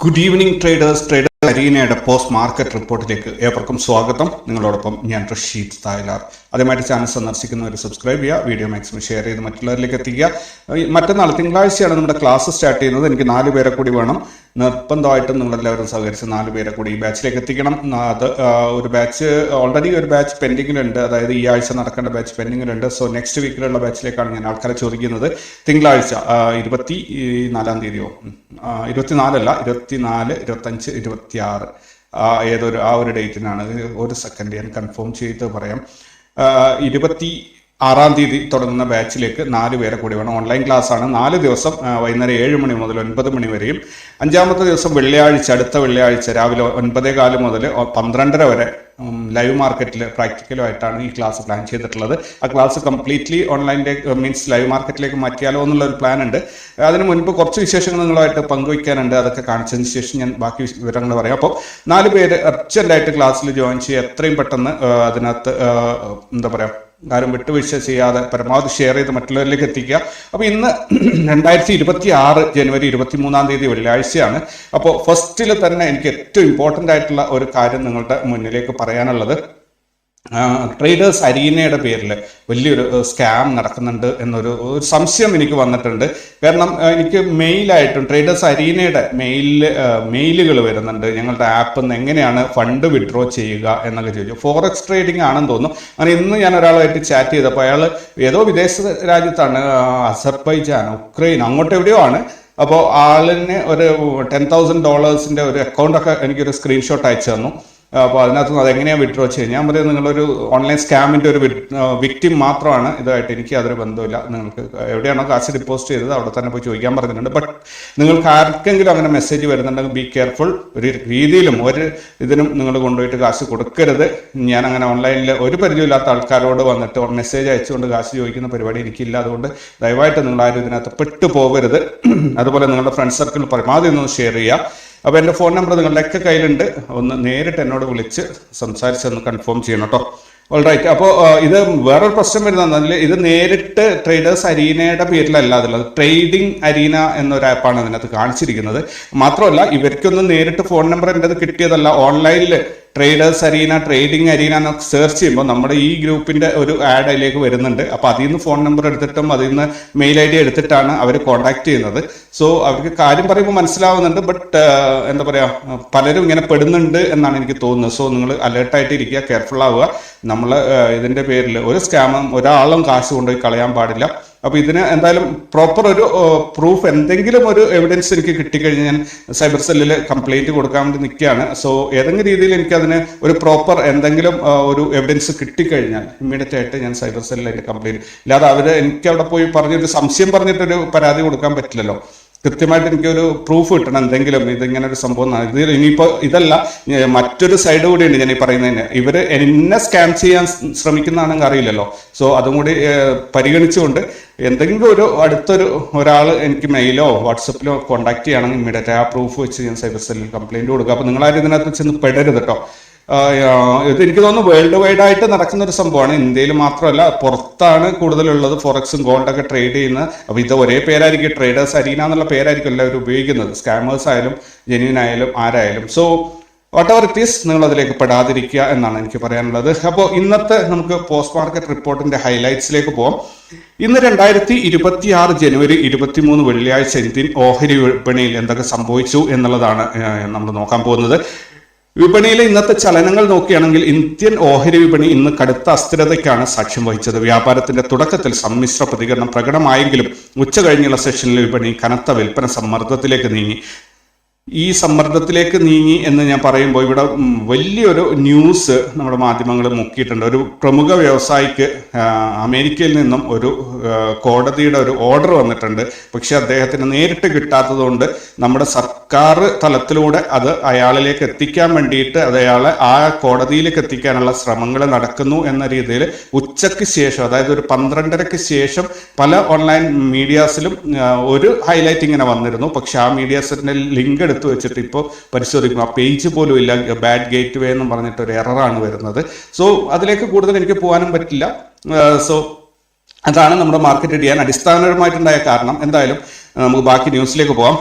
Good evening traders trader അരീനയുടെ post market റിപ്പോർട്ടിലേക്ക് ഏവർക്കും സ്വാഗതം. നിങ്ങളോടൊപ്പം ഞാൻ റഷീദ് തായ്ലാർ. ആദ്യമായിട്ട് ചാനൽ സന്ദർശിക്കുന്നവർ സബ്സ്ക്രൈബ് ചെയ്യുക വീഡിയോ മാക്സിമം ഷെയർ ചെയ്ത് മറ്റുള്ളവരിലേക്ക് എത്തിക്കുക. മറ്റന്നാൾ തിങ്കളാഴ്ചയാണ് നമ്മുടെ ക്ലാസ് സ്റ്റാർട്ട് ചെയ്യുന്നത്. എനിക്ക് നാല് പേരെ കൂടി വേണം. നിർബന്ധമായിട്ടും നിങ്ങളെല്ലാവരും സഹകരിച്ച് നാല് പേരെ കൂടി ഈ ബാച്ചിലേക്ക് എത്തിക്കണം. അത് ഒരു ബാച്ച് ഓൾറെഡി ഒരു ബാച്ച് പെൻഡിങ്ങിലുണ്ട് അതായത് ഈ ആഴ്ച നടക്കേണ്ട ബാച്ച് പെൻഡിങ്ങിലുണ്ട് സോ നെക്സ്റ്റ് വീക്കിലുള്ള ബാച്ചിലേക്കാണ് ഞാൻ ആൾക്കാരെ ചോദിക്കുന്നത്. തിങ്കളാഴ്ച ഇരുപത്തി നാലാം തീയതിയോ? ഇരുപത്തിനാലല്ല ഇരുപത്തിനാല് ഇരുപത്തഞ്ച് ഇരുപത്തിയാറ് ഏതൊരു ആ ഒരു ഡേറ്റിനാണ്. ഒരു സെക്കൻഡ് ഞാൻ കൺഫേം ചെയ്ത് പറയാം. ഇരുപത്തി ആറാം തീയതി തുടങ്ങുന്ന ബാച്ചിലേക്ക് നാല് പേരെ കൂടി വേണം. ഓൺലൈൻ ക്ലാസ് ആണ് നാല് ദിവസം വൈകുന്നേരം ഏഴ് മണി മുതൽ ഒൻപത് മണി വരെയും. അഞ്ചാമത്തെ ദിവസം വെള്ളിയാഴ്ച അടുത്ത വെള്ളിയാഴ്ച രാവിലെ ഒൻപതേ കാൽ മുതൽ പന്ത്രണ്ടര വരെ ലൈവ് മാർക്കറ്റിൽ പ്രാക്ടിക്കലുമായിട്ടാണ് ഈ ക്ലാസ് പ്ലാൻ ചെയ്തിട്ടുള്ളത്. ആ ക്ലാസ് കംപ്ലീറ്റ്ലി ഓൺലൈനിലേക്ക് മീൻസ് ലൈവ് മാർക്കറ്റിലേക്ക് മാറ്റിയാലോ എന്നുള്ള ഒരു പ്ലാൻ ഉണ്ട് അതിന് മുൻപ് കുറച്ച് വിശേഷങ്ങൾ നിങ്ങളുമായിട്ട് പങ്കുവയ്ക്കാനുണ്ട്. അതൊക്കെ കാണിച്ചതിന് ശേഷം ഞാൻ ബാക്കി വിവരങ്ങൾ പറയാം. അപ്പോൾ നാല് പേര് അർജന്റായിട്ട് ക്ലാസ്സിൽ ജോയിൻ ചെയ്യുക എത്രയും പെട്ടെന്ന് അതിനകത്ത് എന്താ പറയുക ആരും വിട്ടുവീഴ്ച ചെയ്യാതെ പരമാവധി ഷെയർ ചെയ്ത് മറ്റുള്ളവരിലേക്ക് എത്തിക്കുക. അപ്പോൾ ഇന്ന് രണ്ടായിരത്തി ഇരുപത്തി ആറ് ജനുവരി ഇരുപത്തി മൂന്നാം തീയതി വെള്ളിയാഴ്ചയാണ്. അപ്പോൾ ഫസ്റ്റിൽ തന്നെ എനിക്ക് ഏറ്റവും ഇമ്പോർട്ടന്റ് ആയിട്ടുള്ള ഒരു കാര്യം നിങ്ങളുടെ മുന്നിലേക്ക് പറയാനുള്ളത്. ട്രേഡേഴ്സ് അരീനയുടെ പേരിൽ വലിയൊരു സ്കാം നടക്കുന്നുണ്ട് എന്നൊരു ഒരു സംശയം എനിക്ക് വന്നിട്ടുണ്ട്. കാരണം എനിക്ക് മെയിലായിട്ടും ട്രേഡേഴ്സ് അരീനയുടെ മെയിലിൽ മെയിലുകൾ വരുന്നുണ്ട്. ഞങ്ങളുടെ ആപ്പിൽ നിന്ന് എങ്ങനെയാണ് ഫണ്ട് വിഡ്രോ ചെയ്യുക എന്നൊക്കെ ചോദിച്ചു. ഫോറക്സ് ട്രേഡിംഗ് ആണെന്ന് തോന്നുന്നു. അങ്ങനെ ഇന്ന് ഞാൻ ഒരാളുമായിട്ട് ചാറ്റ് ചെയ്തപ്പോൾ അയാൾ ഏതോ വിദേശ രാജ്യത്താണ് അസർബൈജാൻ ഉക്രൈൻ അങ്ങോട്ട് എവിടെയോ ആണ്. അപ്പോൾ ആളിന് ഒരു ടെൻ തൗസൻഡ് ഡോളേഴ്സിന്റെ ഒരു അക്കൗണ്ടൊക്കെ എനിക്കൊരു സ്ക്രീൻഷോട്ട് അയച്ചു തന്നു. അപ്പോൾ അതിനകത്ത് നിന്ന് അതെങ്ങനെയാണ് വിഡ്രോ ചെയ്യുക? ഞാൻ പറയുന്നത് നിങ്ങളൊരു ഓൺലൈൻ സ്കാമിന്റെ ഒരു വിക്ടിം മാത്രമാണ് ഇതായിട്ട് എനിക്ക് അതൊരു ബന്ധമില്ല നിങ്ങൾക്ക് എവിടെയാണോ കാശ് ഡിപ്പോസിറ്റ് ചെയ്തത് അവിടെ തന്നെ പോയി ചോദിക്കാൻ പറഞ്ഞിട്ടുണ്ട്. ബട്ട് നിങ്ങൾക്ക് ആർക്കെങ്കിലും അങ്ങനെ മെസ്സേജ് വരുന്നുണ്ടെങ്കിൽ ബി കെയർഫുൾ ഒരു രീതിയിലും ഒരു ഇതിനും നിങ്ങൾ കൊണ്ടുപോയിട്ട് കാശ് കൊടുക്കരുത്. ഞാൻ അങ്ങനെ ഓൺലൈനിൽ ഒരു പരിചയമില്ലാത്ത ആൾക്കാരോട് വന്നിട്ട് മെസ്സേജ് അയച്ചുകൊണ്ട് കാശ് ചോദിക്കുന്ന പരിപാടി എനിക്കില്ല. അതുകൊണ്ട് ദയവായിട്ട് നിങ്ങൾ ആരും ഇതിനകത്ത് പെട്ടു പോകരുത് അതുപോലെ നിങ്ങളുടെ ഫ്രണ്ട് സർക്കിൾ പരമാവധി ഒന്ന് ഷെയർ ചെയ്യുക. അപ്പോൾ എന്റെ ഫോൺ നമ്പർ നിങ്ങളുടെയൊക്കെ കയ്യിലുണ്ട്. ഒന്ന് നേരിട്ട് എന്നോട് വിളിച്ച് സംസാരിച്ച് ഒന്ന് കൺഫേം ചെയ്യണം കേട്ടോ ഓൾ റൈറ്റ് അപ്പോൾ ഇത് വേറൊരു പ്രശ്നം വരുന്നതെന്നാൽ ഇത് നേരിട്ട് ട്രേഡേഴ്സ് അരീനയുടെ പേരിലല്ല അതുള്ളത് ട്രേഡിംഗ് അരീന എന്നൊരു ആപ്പാണ് അതിനകത്ത് കാണിച്ചിരിക്കുന്നത്. മാത്രമല്ല ഇവർക്കൊന്നും നേരിട്ട് ഫോൺ നമ്പർ എന്റെ കിട്ടിയതല്ല. ഓൺലൈനിൽ ട്രേഡേഴ്സ് അരീന ട്രേഡിംഗ് അരീന എന്നൊക്കെ സെർച്ച് ചെയ്യുമ്പോൾ നമ്മുടെ ഈ ഗ്രൂപ്പിന്റെ ഒരു ആഡ് അതിലേക്ക് വരുന്നുണ്ട്. അപ്പോൾ അതിൽ നിന്ന് ഫോൺ നമ്പർ എടുത്തിട്ടും അതിൽ നിന്ന് മെയിൽ ഐ ഡി എടുത്തിട്ടാണ് അവർ കോൺടാക്ട് ചെയ്യുന്നത്. സോ അവർക്ക് കാര്യം പറയുമ്പോൾ മനസ്സിലാവുന്നുണ്ട്. ബട്ട് എന്താ പറയുക പലരും ഇങ്ങനെ പെടുന്നുണ്ട് എന്നാണ് എനിക്ക് തോന്നുന്നത്. സോ നിങ്ങൾ അലേർട്ടായിട്ട് ഇരിക്കുക കെയർഫുൾ ആവുക. നമ്മൾ ഇതിന്റെ പേരിൽ ഒരു സ്കാമും ഒരാളും കാശ് കൊണ്ടുപോയി കളയാൻ പാടില്ല. അപ്പൊ ഇതിന് എന്തായാലും പ്രോപ്പർ ഒരു പ്രൂഫ് എന്തെങ്കിലും ഒരു എവിഡൻസ് എനിക്ക് കിട്ടിക്കഴിഞ്ഞാൽ ഞാൻ സൈബർ സെല്ലിൽ കംപ്ലൈന്റ് കൊടുക്കാൻ വേണ്ടി നിൽക്കുകയാണ് സോ ഏതെങ്കിലും രീതിയിൽ എനിക്ക് അതിന് ഒരു പ്രോപ്പർ എന്തെങ്കിലും ഒരു എവിഡൻസ് കിട്ടിക്കഴിഞ്ഞാൽ ഇമ്മീഡിയറ്റ് ആയിട്ട് ഞാൻ സൈബർ സെല്ലിൽ അതിന്റെ കംപ്ലൈന്റ് ഇല്ലാതെ അവർ എനിക്ക് അവിടെ പോയി പറഞ്ഞൊരു സംശയം പറഞ്ഞിട്ടൊരു പരാതി കൊടുക്കാൻ പറ്റില്ലല്ലോ. കൃത്യമായിട്ട് എനിക്കൊരു പ്രൂഫ് കിട്ടണം. എന്തെങ്കിലും ഇതിങ്ങനെ ഒരു സംഭവം ഇത് ഇനിയിപ്പോ ഇതല്ല. മറ്റൊരു സൈഡ് കൂടിയുണ്ട് ഞാൻ ഈ പറയുന്നതിന്. ഇവർ എന്നെ സ്കാം ചെയ്യാൻ ശ്രമിക്കുന്നതാണെങ്കിൽ അറിയില്ലല്ലോ. സോ അതും കൂടി പരിഗണിച്ചുകൊണ്ട് എന്തെങ്കിലും ഒരു അടുത്തൊരു ഒരാൾ എനിക്ക് മെയിലോ വാട്സപ്പിലോ കോൺടാക്ട് ചെയ്യണമെങ്കിൽ ഇമ്മീഡിയറ്റ് ആ പ്രൂഫ് വെച്ച് ഞാൻ സൈബർ സെല്ലിൽ കംപ്ലൈന്റ് കൊടുക്കുക അപ്പോൾ നിങ്ങളാരും ഇതിനകത്ത് ചെന്ന് പെടരുത് കേട്ടോ ഇത് എനിക്ക് തോന്നുന്നു വേൾഡ് വൈഡ് ആയിട്ട് നടക്കുന്ന ഒരു സംഭവമാണ്. ഇന്ത്യയിൽ മാത്രമല്ല പുറത്താണ് കൂടുതലുള്ളത് ഫോറക്സും ഗോൾഡൊക്കെ ട്രേഡ് ചെയ്യുന്നത്. അപ്പോൾ ഇത് ഒരേ പേരായിരിക്കും ട്രേഡേഴ്സ് അരീന എന്നുള്ള പേരായിരിക്കും എല്ലാവരും ഉപയോഗിക്കുന്നത്. സ്കാമേഴ്സ് ആയാലും ജെന്യൂൻ ആയാലും ആരായാലും. So whatever it is നിങ്ങൾ അതിലേക്ക് പെടാതിരിക്കുക എന്നാണ് എനിക്ക് പറയാനുള്ളത്. അപ്പോൾ ഇന്നത്തെ നമുക്ക് പോസ്റ്റ് മാർക്കറ്റ് റിപ്പോർട്ടിന്റെ ഹൈലൈറ്റ്സിലേക്ക് പോകാം ഇന്ന് രണ്ടായിരത്തി ഇരുപത്തി ആറ് ജനുവരി ഇരുപത്തി മൂന്ന് വെള്ളിയാഴ്ച ഇന്ത്യൻ ഓഹരി വിപണിയിൽ എന്തൊക്കെ സംഭവിച്ചു എന്നുള്ളതാണ് നമ്മൾ നോക്കാൻ പോകുന്നത്. വിപണിയിലെ ഇന്നത്തെ ചലനങ്ങൾ നോക്കുകയാണെങ്കിൽ ഇന്ത്യൻ ഓഹരി വിപണി ഇന്ന് കടുത്ത അസ്ഥിരതയ്ക്കാണ് സാക്ഷ്യം വഹിച്ചത്. വ്യാപാരത്തിന്റെ തുടക്കത്തിൽ സമ്മിശ്ര പ്രതികരണം പ്രകടമായെങ്കിലും ഉച്ച കഴിഞ്ഞുള്ള സെഷനിൽ വിപണി കനത്ത വിൽപ്പന സമ്മർദ്ദത്തിലേക്ക് നീങ്ങി. ഈ സമ്മർദ്ദത്തിലേക്ക് നീങ്ങി എന്ന് ഞാൻ പറയുമ്പോൾ ഇവിടെ വലിയൊരു ന്യൂസ് നമ്മുടെ മാധ്യമങ്ങൾ മുക്കിയിട്ടുണ്ട്. ഒരു പ്രമുഖ വ്യവസായിക്ക് അമേരിക്കയിൽ നിന്നും ഒരു കോടതിയുടെ ഒരു ഓർഡർ വന്നിട്ടുണ്ട്. പക്ഷെ അദ്ദേഹത്തിന് നേരിട്ട് കിട്ടാത്തതുകൊണ്ട് നമ്മുടെ സർക്കാർ തലത്തിലൂടെ അത് അയാളിലേക്ക് എത്തിക്കാൻ വേണ്ടിയിട്ട് അത് അയാളെ ആ കോടതിയിലേക്ക് എത്തിക്കാനുള്ള ശ്രമങ്ങൾ നടക്കുന്നു എന്ന രീതിയിൽ ഉച്ചയ്ക്ക് ശേഷം അതായത് ഒരു പന്ത്രണ്ടരയ്ക്ക് ശേഷം പല ഓൺലൈൻ മീഡിയാസിലും ഒരു ഹൈലൈറ്റ് ഇങ്ങനെ വന്നിരുന്നു. പക്ഷെ ആ മീഡിയാസിന്റെ ലിങ്ക് എടുത്ത് വെച്ചിട്ട് ഇപ്പോൾ പരിശോധിക്കും ആ പേജ് പോലും ഇല്ല. ബാഡ് ഗേറ്റ് വേ എന്ന് പറഞ്ഞിട്ട് ഒരു എററാണ് വരുന്നത്. സോ അതിലേക്ക് കൂടുതൽ എനിക്ക് പോകാനും പറ്റില്ല. സോ അതാണ് നമ്മുടെ മാർക്കറ്റ് ഇടിയാൻ അടിസ്ഥാനപരമായിട്ടുണ്ടായ കാരണം. എന്തായാലും നമുക്ക് ബാക്കി ന്യൂസിലേക്ക് പോകാം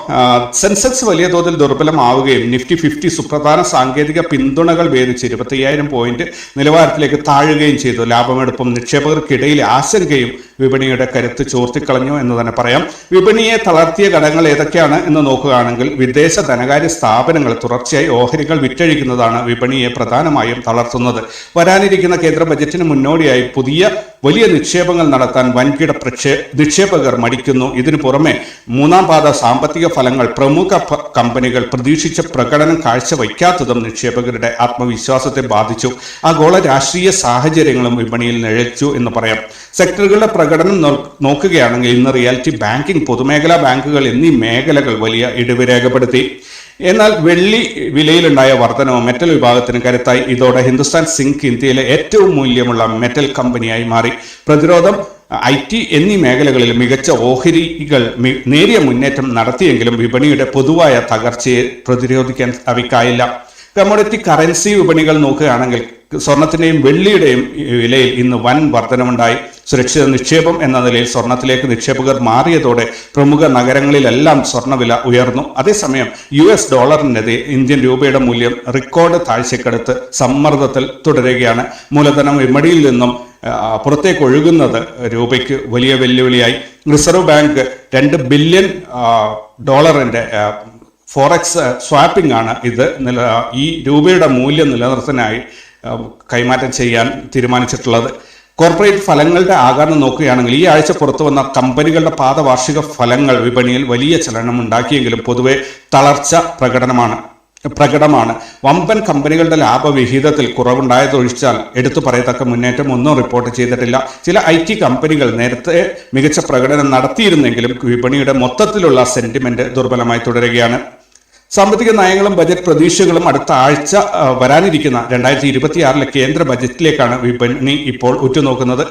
സെൻസെക്സ് വലിയ തോതിൽ ദുർബലമാവുകയും നിഫ്റ്റി ഫിഫ്റ്റി സുപ്രധാന സാങ്കേതിക പിന്തുണകൾ ഭേദിച്ച് ഇരുപത്തയ്യായിരം പോയിന്റ് നിലവാരത്തിലേക്ക് താഴുകയും ചെയ്തു. ലാഭമെടുപ്പും നിക്ഷേപകർക്കിടയിൽ ആശങ്കയും വിപണിയുടെ കരുത്ത് ചോർത്തിക്കളഞ്ഞു എന്ന് തന്നെ പറയാം. വിപണിയെ തളർത്തിയ ഘടകങ്ങൾ ഏതൊക്കെയാണ് എന്ന് നോക്കുകയാണെങ്കിൽ വിദേശ ധനകാര്യ സ്ഥാപനങ്ങൾ തുടർച്ചയായി ഓഹരികൾ വിറ്റഴിക്കുന്നതാണ് വിപണിയെ പ്രധാനമായും തളർത്തുന്നത്. വരാനിരിക്കുന്ന കേന്ദ്ര ബജറ്റിന് മുന്നോടിയായി പുതിയ വലിയ നിക്ഷേപങ്ങൾ നടത്താൻ വൻകിട പ്രക്ഷേ നിക്ഷേപകർ മടിക്കുന്നു. ഇതിനു പുറമെ മൂന്നാം പാത സാമ്പത്തിക ഫലങ്ങൾ പ്രമുഖ കമ്പനികൾ പ്രതീക്ഷിച്ച പ്രകടനം കാഴ്ചവയ്ക്കാത്തതും നിക്ഷേപകരുടെ ആത്മവിശ്വാസത്തെ ബാധിച്ചു. ആഗോള രാഷ്ട്രീയ സാഹചര്യങ്ങളും വിപണിയിൽ നിഴച്ചു എന്ന് പറയാം. സെക്ടറുകളുടെ പ്രകടനം നോക്കുകയാണെങ്കിൽ ഇന്ന് റിയാലിറ്റി ബാങ്കിംഗ് പൊതുമേഖലാ ബാങ്കുകൾ എന്നീ മേഖലകൾ വലിയ ഇടിവ് രേഖപ്പെടുത്തി. എന്നാൽ വെള്ളി വിലയിലുണ്ടായ വർധനവ് മെറ്റൽ വിഭാഗത്തിന് കരുത്തായി. ഇതോടെ ഹിന്ദുസ്ഥാൻ സിങ്ക് ഇന്ത്യയിലെ ഏറ്റവും മൂല്യമുള്ള മെറ്റൽ കമ്പനിയായി മാറി. പ്രതിരോധം ഐ ടി എന്നീ മേഖലകളിൽ മികച്ച ഓഹരികൾ നേരിയ മുന്നേറ്റം നടത്തിയെങ്കിലും വിപണിയുടെ പൊതുവായ തകർച്ചയെ പ്രതിരോധിക്കാൻ അവയ്ക്കായില്ല. കമ്മോഡിറ്റി കറൻസി വിപണികൾ നോക്കുകയാണെങ്കിൽ സ്വർണത്തിന്റെയും വെള്ളിയുടെയും വിലയിൽ ഇന്ന് വൻ വർധനമുണ്ടായി സുരക്ഷിത നിക്ഷേപം എന്ന നിലയിൽ സ്വർണത്തിലേക്ക് നിക്ഷേപകർ മാറിയതോടെ പ്രമുഖ നഗരങ്ങളിലെല്ലാം സ്വർണവില ഉയർന്നു. അതേസമയം യു എസ് ഡോളറിനെതിരെ ഇന്ത്യൻ രൂപയുടെ മൂല്യം റെക്കോർഡ് താഴ്ചക്കെടുത്ത് സമ്മർദ്ദത്തിൽ തുടരുകയാണ്. മൂലധനം വിപണിയിൽ നിന്നും പുറത്തേക്ക് ഒഴുകുന്നത് രൂപയ്ക്ക് വലിയ വെല്ലുവിളിയായി. റിസർവ് ബാങ്ക് രണ്ട് ബില്യൺ ഡോളറിന്റെ ഫോറക്സ് സ്വാപ്പിംഗ് ആണ് ഇത് നില ഈ രൂപയുടെ മൂല്യം നിലനിർത്താനായി കൈമാറ്റം ചെയ്യാൻ തീരുമാനിച്ചിട്ടുള്ളത്. കോർപ്പറേറ്റ് ഫലങ്ങളുടെ ആകാരം നോക്കുകയാണെങ്കിൽ ഈ ആഴ്ച പുറത്തു വന്ന കമ്പനികളുടെ പാദവാർഷിക ഫലങ്ങൾ വിപണിയിൽ വലിയ ചലനം ഉണ്ടാക്കിയെങ്കിലും പൊതുവെ തളർച്ച പ്രകടനമാണ്. പ്രകടമാണ്. വമ്പൻ കമ്പനികളുടെ ലാഭവിഹിതത്തിൽ കുറവുണ്ടായതൊഴിച്ചാൽ എടുത്തു പറയത്തക്ക മുന്നേറ്റം ഒന്നും റിപ്പോർട്ട് ചെയ്തിട്ടില്ല. ചില ഐ ടി കമ്പനികൾ നേരത്തെ മികച്ച പ്രകടനം നടത്തിയിരുന്നെങ്കിലും വിപണിയുടെ മൊത്തത്തിലുള്ള സെന്റിമെന്റ് ദുർബലമായി തുടരുകയാണ്. സാമ്പത്തിക നയങ്ങളും ബജറ്റ് പ്രതീക്ഷകളും അടുത്ത ആഴ്ച വരാനിരിക്കുന്ന രണ്ടായിരത്തി ഇരുപത്തിയാറിലെ കേന്ദ്ര ബജറ്റിലേക്കാണ് വിപണി ഇപ്പോൾ ഉറ്റുനോക്കുന്നത്.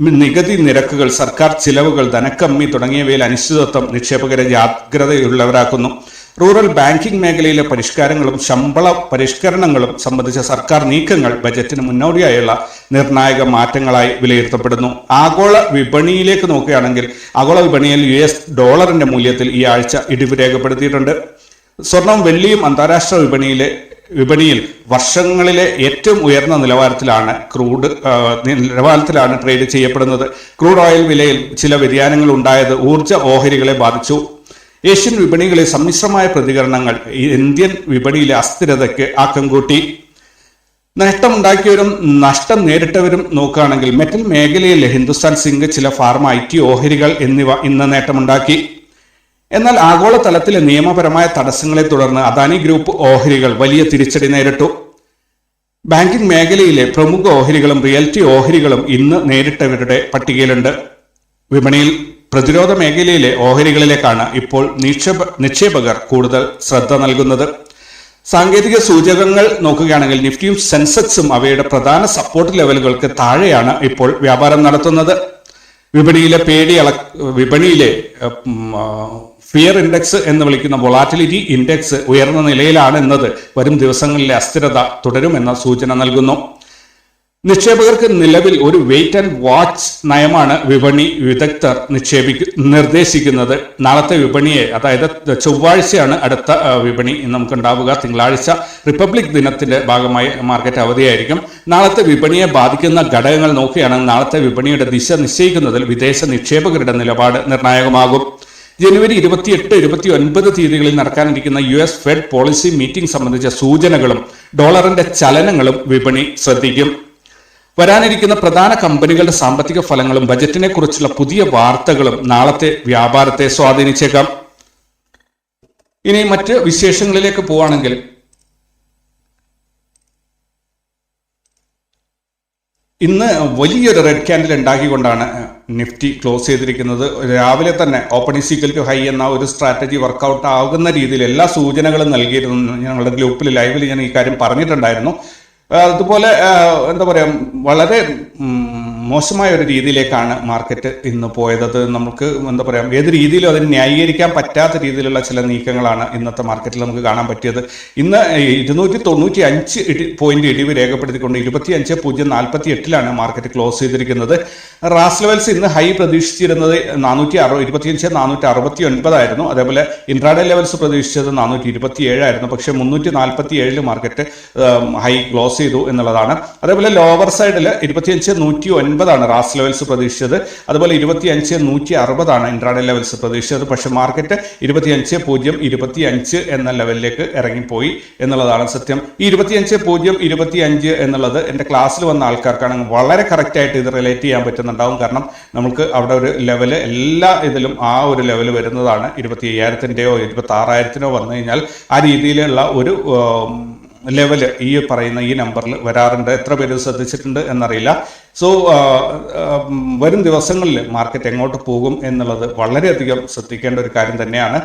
നികുതി നിരക്കുകൾ സർക്കാർ ചിലവുകൾ ധനക്കമ്മി തുടങ്ങിയവയിൽ അനിശ്ചിതത്വം നിക്ഷേപകരെ ജാഗ്രതയുള്ളവരാക്കുന്നു. റൂറൽ ബാങ്കിംഗ് മേഖലയിലെ പരിഷ്കാരങ്ങളും ശമ്പള പരിഷ്കരണങ്ങളും സംബന്ധിച്ച സർക്കാർ നീക്കങ്ങൾ ബജറ്റിന് മുന്നോടിയായുള്ള നിർണായക മാറ്റങ്ങളായി വിലയിരുത്തപ്പെടുന്നു. ആഗോള വിപണിയിലേക്ക് നോക്കുകയാണെങ്കിൽ ആഗോള വിപണിയിൽ യു എസ് ഡോളറിന്റെ മൂല്യത്തിൽ ഈ ആഴ്ച ഇടിവ് രേഖപ്പെടുത്തിയിട്ടുണ്ട്. സ്വർണം വെള്ളിയും അന്താരാഷ്ട്ര വിപണിയിലെ വിപണിയിൽ വർഷങ്ങളിലെ ഏറ്റവും ഉയർന്ന നിലവാരത്തിലാണ് ക്രൂഡ് നിലവാരത്തിലാണ് ട്രേഡ് ചെയ്യപ്പെടുന്നത്. ക്രൂഡ് ഓയിൽ വിലയിൽ ചില വ്യതിയാനങ്ങൾ ഉണ്ടായത് ഊർജ ഓഹരികളെ ബാധിച്ചു. ഏഷ്യൻ വിപണികളിൽ സമ്മിശ്രമായ പ്രതികരണങ്ങൾ ഇന്ത്യൻ വിപണിയിലെ അസ്ഥിരതയ്ക്ക് ആക്കം കൂട്ടി. നഷ്ടമുണ്ടാക്കിയവരും നഷ്ടം നേരിട്ടവരും നോക്കുകയാണെങ്കിൽ മെറ്റൽ മേഖലയിലെ ഹിന്ദുസ്ഥാൻ സിംഗ് ചില ഫാർമ ഐ ടി ഓഹരികൾ എന്നിവ ഇന്ന് നേട്ടമുണ്ടാക്കി. എന്നാൽ ആഗോളതലത്തിലെ നിയമപരമായ തടസ്സങ്ങളെ തുടർന്ന് അദാനി ഗ്രൂപ്പ് ഓഹരികൾ വലിയ തിരിച്ചടി നേരിട്ടു. ബാങ്കിംഗ് മേഖലയിലെ പ്രമുഖ ഓഹരികളും റിയൽറ്റി ഓഹരികളും ഇന്ന് നേരിട്ടവരുടെ പട്ടികയിലുണ്ട്. വിപണിയിൽ പ്രതിരോധ മേഖലയിലെ ഓഹരികളിലേക്കാണ് ഇപ്പോൾ നിക്ഷേപ നിക്ഷേപകർ കൂടുതൽ ശ്രദ്ധ നൽകുന്നത്. സാങ്കേതിക സൂചകങ്ങൾ നോക്കുകയാണെങ്കിൽ നിഫ്റ്റിയും സെൻസെക്സും അവയുടെ പ്രധാന സപ്പോർട്ട് ലെവലുകൾക്ക് താഴെയാണ് ഇപ്പോൾ വ്യാപാരം നടത്തുന്നത്. വിപണിയിലെ പേടി അള വിപണിയിലെ ഫിയർ ഇൻഡെക്സ് എന്ന് വിളിക്കുന്ന വൊളാറ്റിലിറ്റി ഇൻഡെക്സ് ഉയർന്ന നിലയിലാണ് എന്നത് വരും ദിവസങ്ങളിലെ അസ്ഥിരത തുടരുമെന്ന സൂചന നൽകുന്നു. നിക്ഷേപകർക്ക് നിലവിൽ ഒരു വെയിറ്റ് ആൻഡ് വാച്ച് നയമാണ് വിപണി വിദഗ്ധർ നിക്ഷേപിക്ക നിർദ്ദേശിക്കുന്നത്. നാളത്തെ വിപണിയെ അതായത് ചൊവ്വാഴ്ചയാണ് അടുത്ത വിപണി നമുക്കുണ്ടാവുക. തിങ്കളാഴ്ച റിപ്പബ്ലിക് ദിനത്തിന്റെ ഭാഗമായി മാർക്കറ്റ് അവധിയായിരിക്കും. നാളത്തെ വിപണിയെ ബാധിക്കുന്ന ഘടകങ്ങൾ നോക്കിയാണ് നാളത്തെ വിപണിയുടെ ദിശ നിശ്ചയിക്കുന്നതിൽ വിദേശ നിക്ഷേപകരുടെ നിലപാട് നിർണായകമാകും. ജനുവരി ഇരുപത്തിയെട്ട് ഇരുപത്തി ഒൻപത് തീയതികളിൽ നടക്കാനിരിക്കുന്ന U S fed policy meeting സംബന്ധിച്ച സൂചനകളും ഡോളറിന്റെ ചലനങ്ങളും വിപണി ശ്രദ്ധിക്കും. വരാനിരിക്കുന്ന പ്രധാന കമ്പനികളുടെ സാമ്പത്തിക ഫലങ്ങളും ബജറ്റിനെ കുറിച്ചുള്ള പുതിയ വാർത്തകളും നാളത്തെ വ്യാപാരത്തെ സ്വാധീനിച്ചേക്കാം. ഇനി മറ്റ് വിശേഷങ്ങളിലേക്ക് പോവാണെങ്കിൽ ഇന്ന് വലിയൊരു റെഡ് ക്യാൻഡിൽ ഉണ്ടാക്കിക്കൊണ്ടാണ് നിഫ്റ്റി ക്ലോസ് ചെയ്തിരിക്കുന്നത്. രാവിലെ തന്നെ ഓപ്പൺ ഈക്വൽ ടു ഹൈ എന്ന ഒരു സ്ട്രാറ്റജി വർക്കൗട്ട് ആകുന്ന രീതിയിൽ എല്ലാ സൂചനകളും നൽകിയിരുന്നു. ഞങ്ങളുടെ ഗ്രൂപ്പിൽ ലൈവിൽ ഞാൻ ഈ കാര്യം പറഞ്ഞിട്ടുണ്ടായിരുന്നു. അതുപോലെ എന്താ പറയാ വളരെ മോശമായ ഒരു രീതിയിലേക്കാണ് മാർക്കറ്റ് ഇന്ന് പോയത്. അത് നമുക്ക് എന്താ പറയാം ഏത് രീതിയിലും അതിന് ന്യായീകരിക്കാൻ പറ്റാത്ത രീതിയിലുള്ള ചില നീക്കങ്ങളാണ് ഇന്നത്തെ മാർക്കറ്റിൽ നമുക്ക് കാണാൻ പറ്റിയത്. ഇന്ന് ഇരുന്നൂറ്റി തൊണ്ണൂറ്റി അഞ്ച് പോയിന്റ് ഇടിവ് രേഖപ്പെടുത്തിക്കൊണ്ട് ഇരുപത്തി അഞ്ച് പൂജ്യം നാൽപ്പത്തി എട്ടിലാണ് മാർക്കറ്റ് ക്ലോസ് ചെയ്തിരിക്കുന്നത്. റാസ് ലെവൽസ് ഇന്ന് ഹൈ പ്രതീക്ഷിച്ചിരുന്നത് നാനൂറ്റി അറുപത് ഇരുപത്തിയഞ്ച് നാനൂറ്റി അറുപത്തി ഒൻപതായിരുന്നു അതേപോലെ ഇൻട്രാഡേ ലെവൽസ് പ്രതീക്ഷിച്ചത് നാനൂറ്റി ഇരുപത്തി ഏഴായിരുന്നു പക്ഷെ മുന്നൂറ്റി നാൽപ്പത്തി ഏഴിൽ മാർക്കറ്റ് ഹൈ ക്ലോസ് ചെയ്തു എന്നുള്ളതാണ്. അതേപോലെ ലോവർ സൈഡിൽ ഇരുപത്തിയഞ്ച് നൂറ്റി ഒൻപതാണ് റാസ് ലെവൽസ് പ്രതീക്ഷിച്ചത്. അതുപോലെ ഇരുപത്തി അഞ്ച് നൂറ്റി അറുപതാണ് ഇൻട്രാഡേ ലെവൽസ് പ്രതീക്ഷിച്ചത്. പക്ഷേ മാർക്കറ്റ് ഇരുപത്തിയഞ്ച് പൂജ്യം ഇരുപത്തി അഞ്ച് എന്ന ലെവലിലേക്ക് ഇറങ്ങിപ്പോയി എന്നുള്ളതാണ് സത്യം. ഈ ഇരുപത്തിയഞ്ച് പൂജ്യം ഇരുപത്തി അഞ്ച് എന്നുള്ളത് എന്റെ ക്ലാസ്സിൽ വന്ന ആൾക്കാർക്കാണ് വളരെ കറക്റ്റായിട്ട് ഇത് റിലേറ്റ് ചെയ്യാൻ പറ്റുന്നുണ്ടാവും. കാരണം നമുക്ക് അവിടെ ഒരു ലെവൽ എല്ലാ ഇതിലും ആ ഒരു ലെവൽ വരുന്നതാണ്. ഇരുപത്തി അയ്യായിരത്തിന്റെയോ ഇരുപത്തി ആറായിരത്തിനോ വന്നു കഴിഞ്ഞാൽ ആ രീതിയിലുള്ള ഒരു ലെവൽ ഈ പറയുന്ന ഈ നമ്പറിൽ വരാറുണ്ട്. എത്ര പേര് ശ്രദ്ധിച്ചിട്ടുണ്ട് എന്നറിയില്ല. സോ വരും ദിവസങ്ങളിൽ മാർക്കറ്റ് എങ്ങോട്ട് പോകും എന്നുള്ളത് വളരെയധികം ശ്രദ്ധിക്കേണ്ട ഒരു കാര്യം തന്നെയാണ്.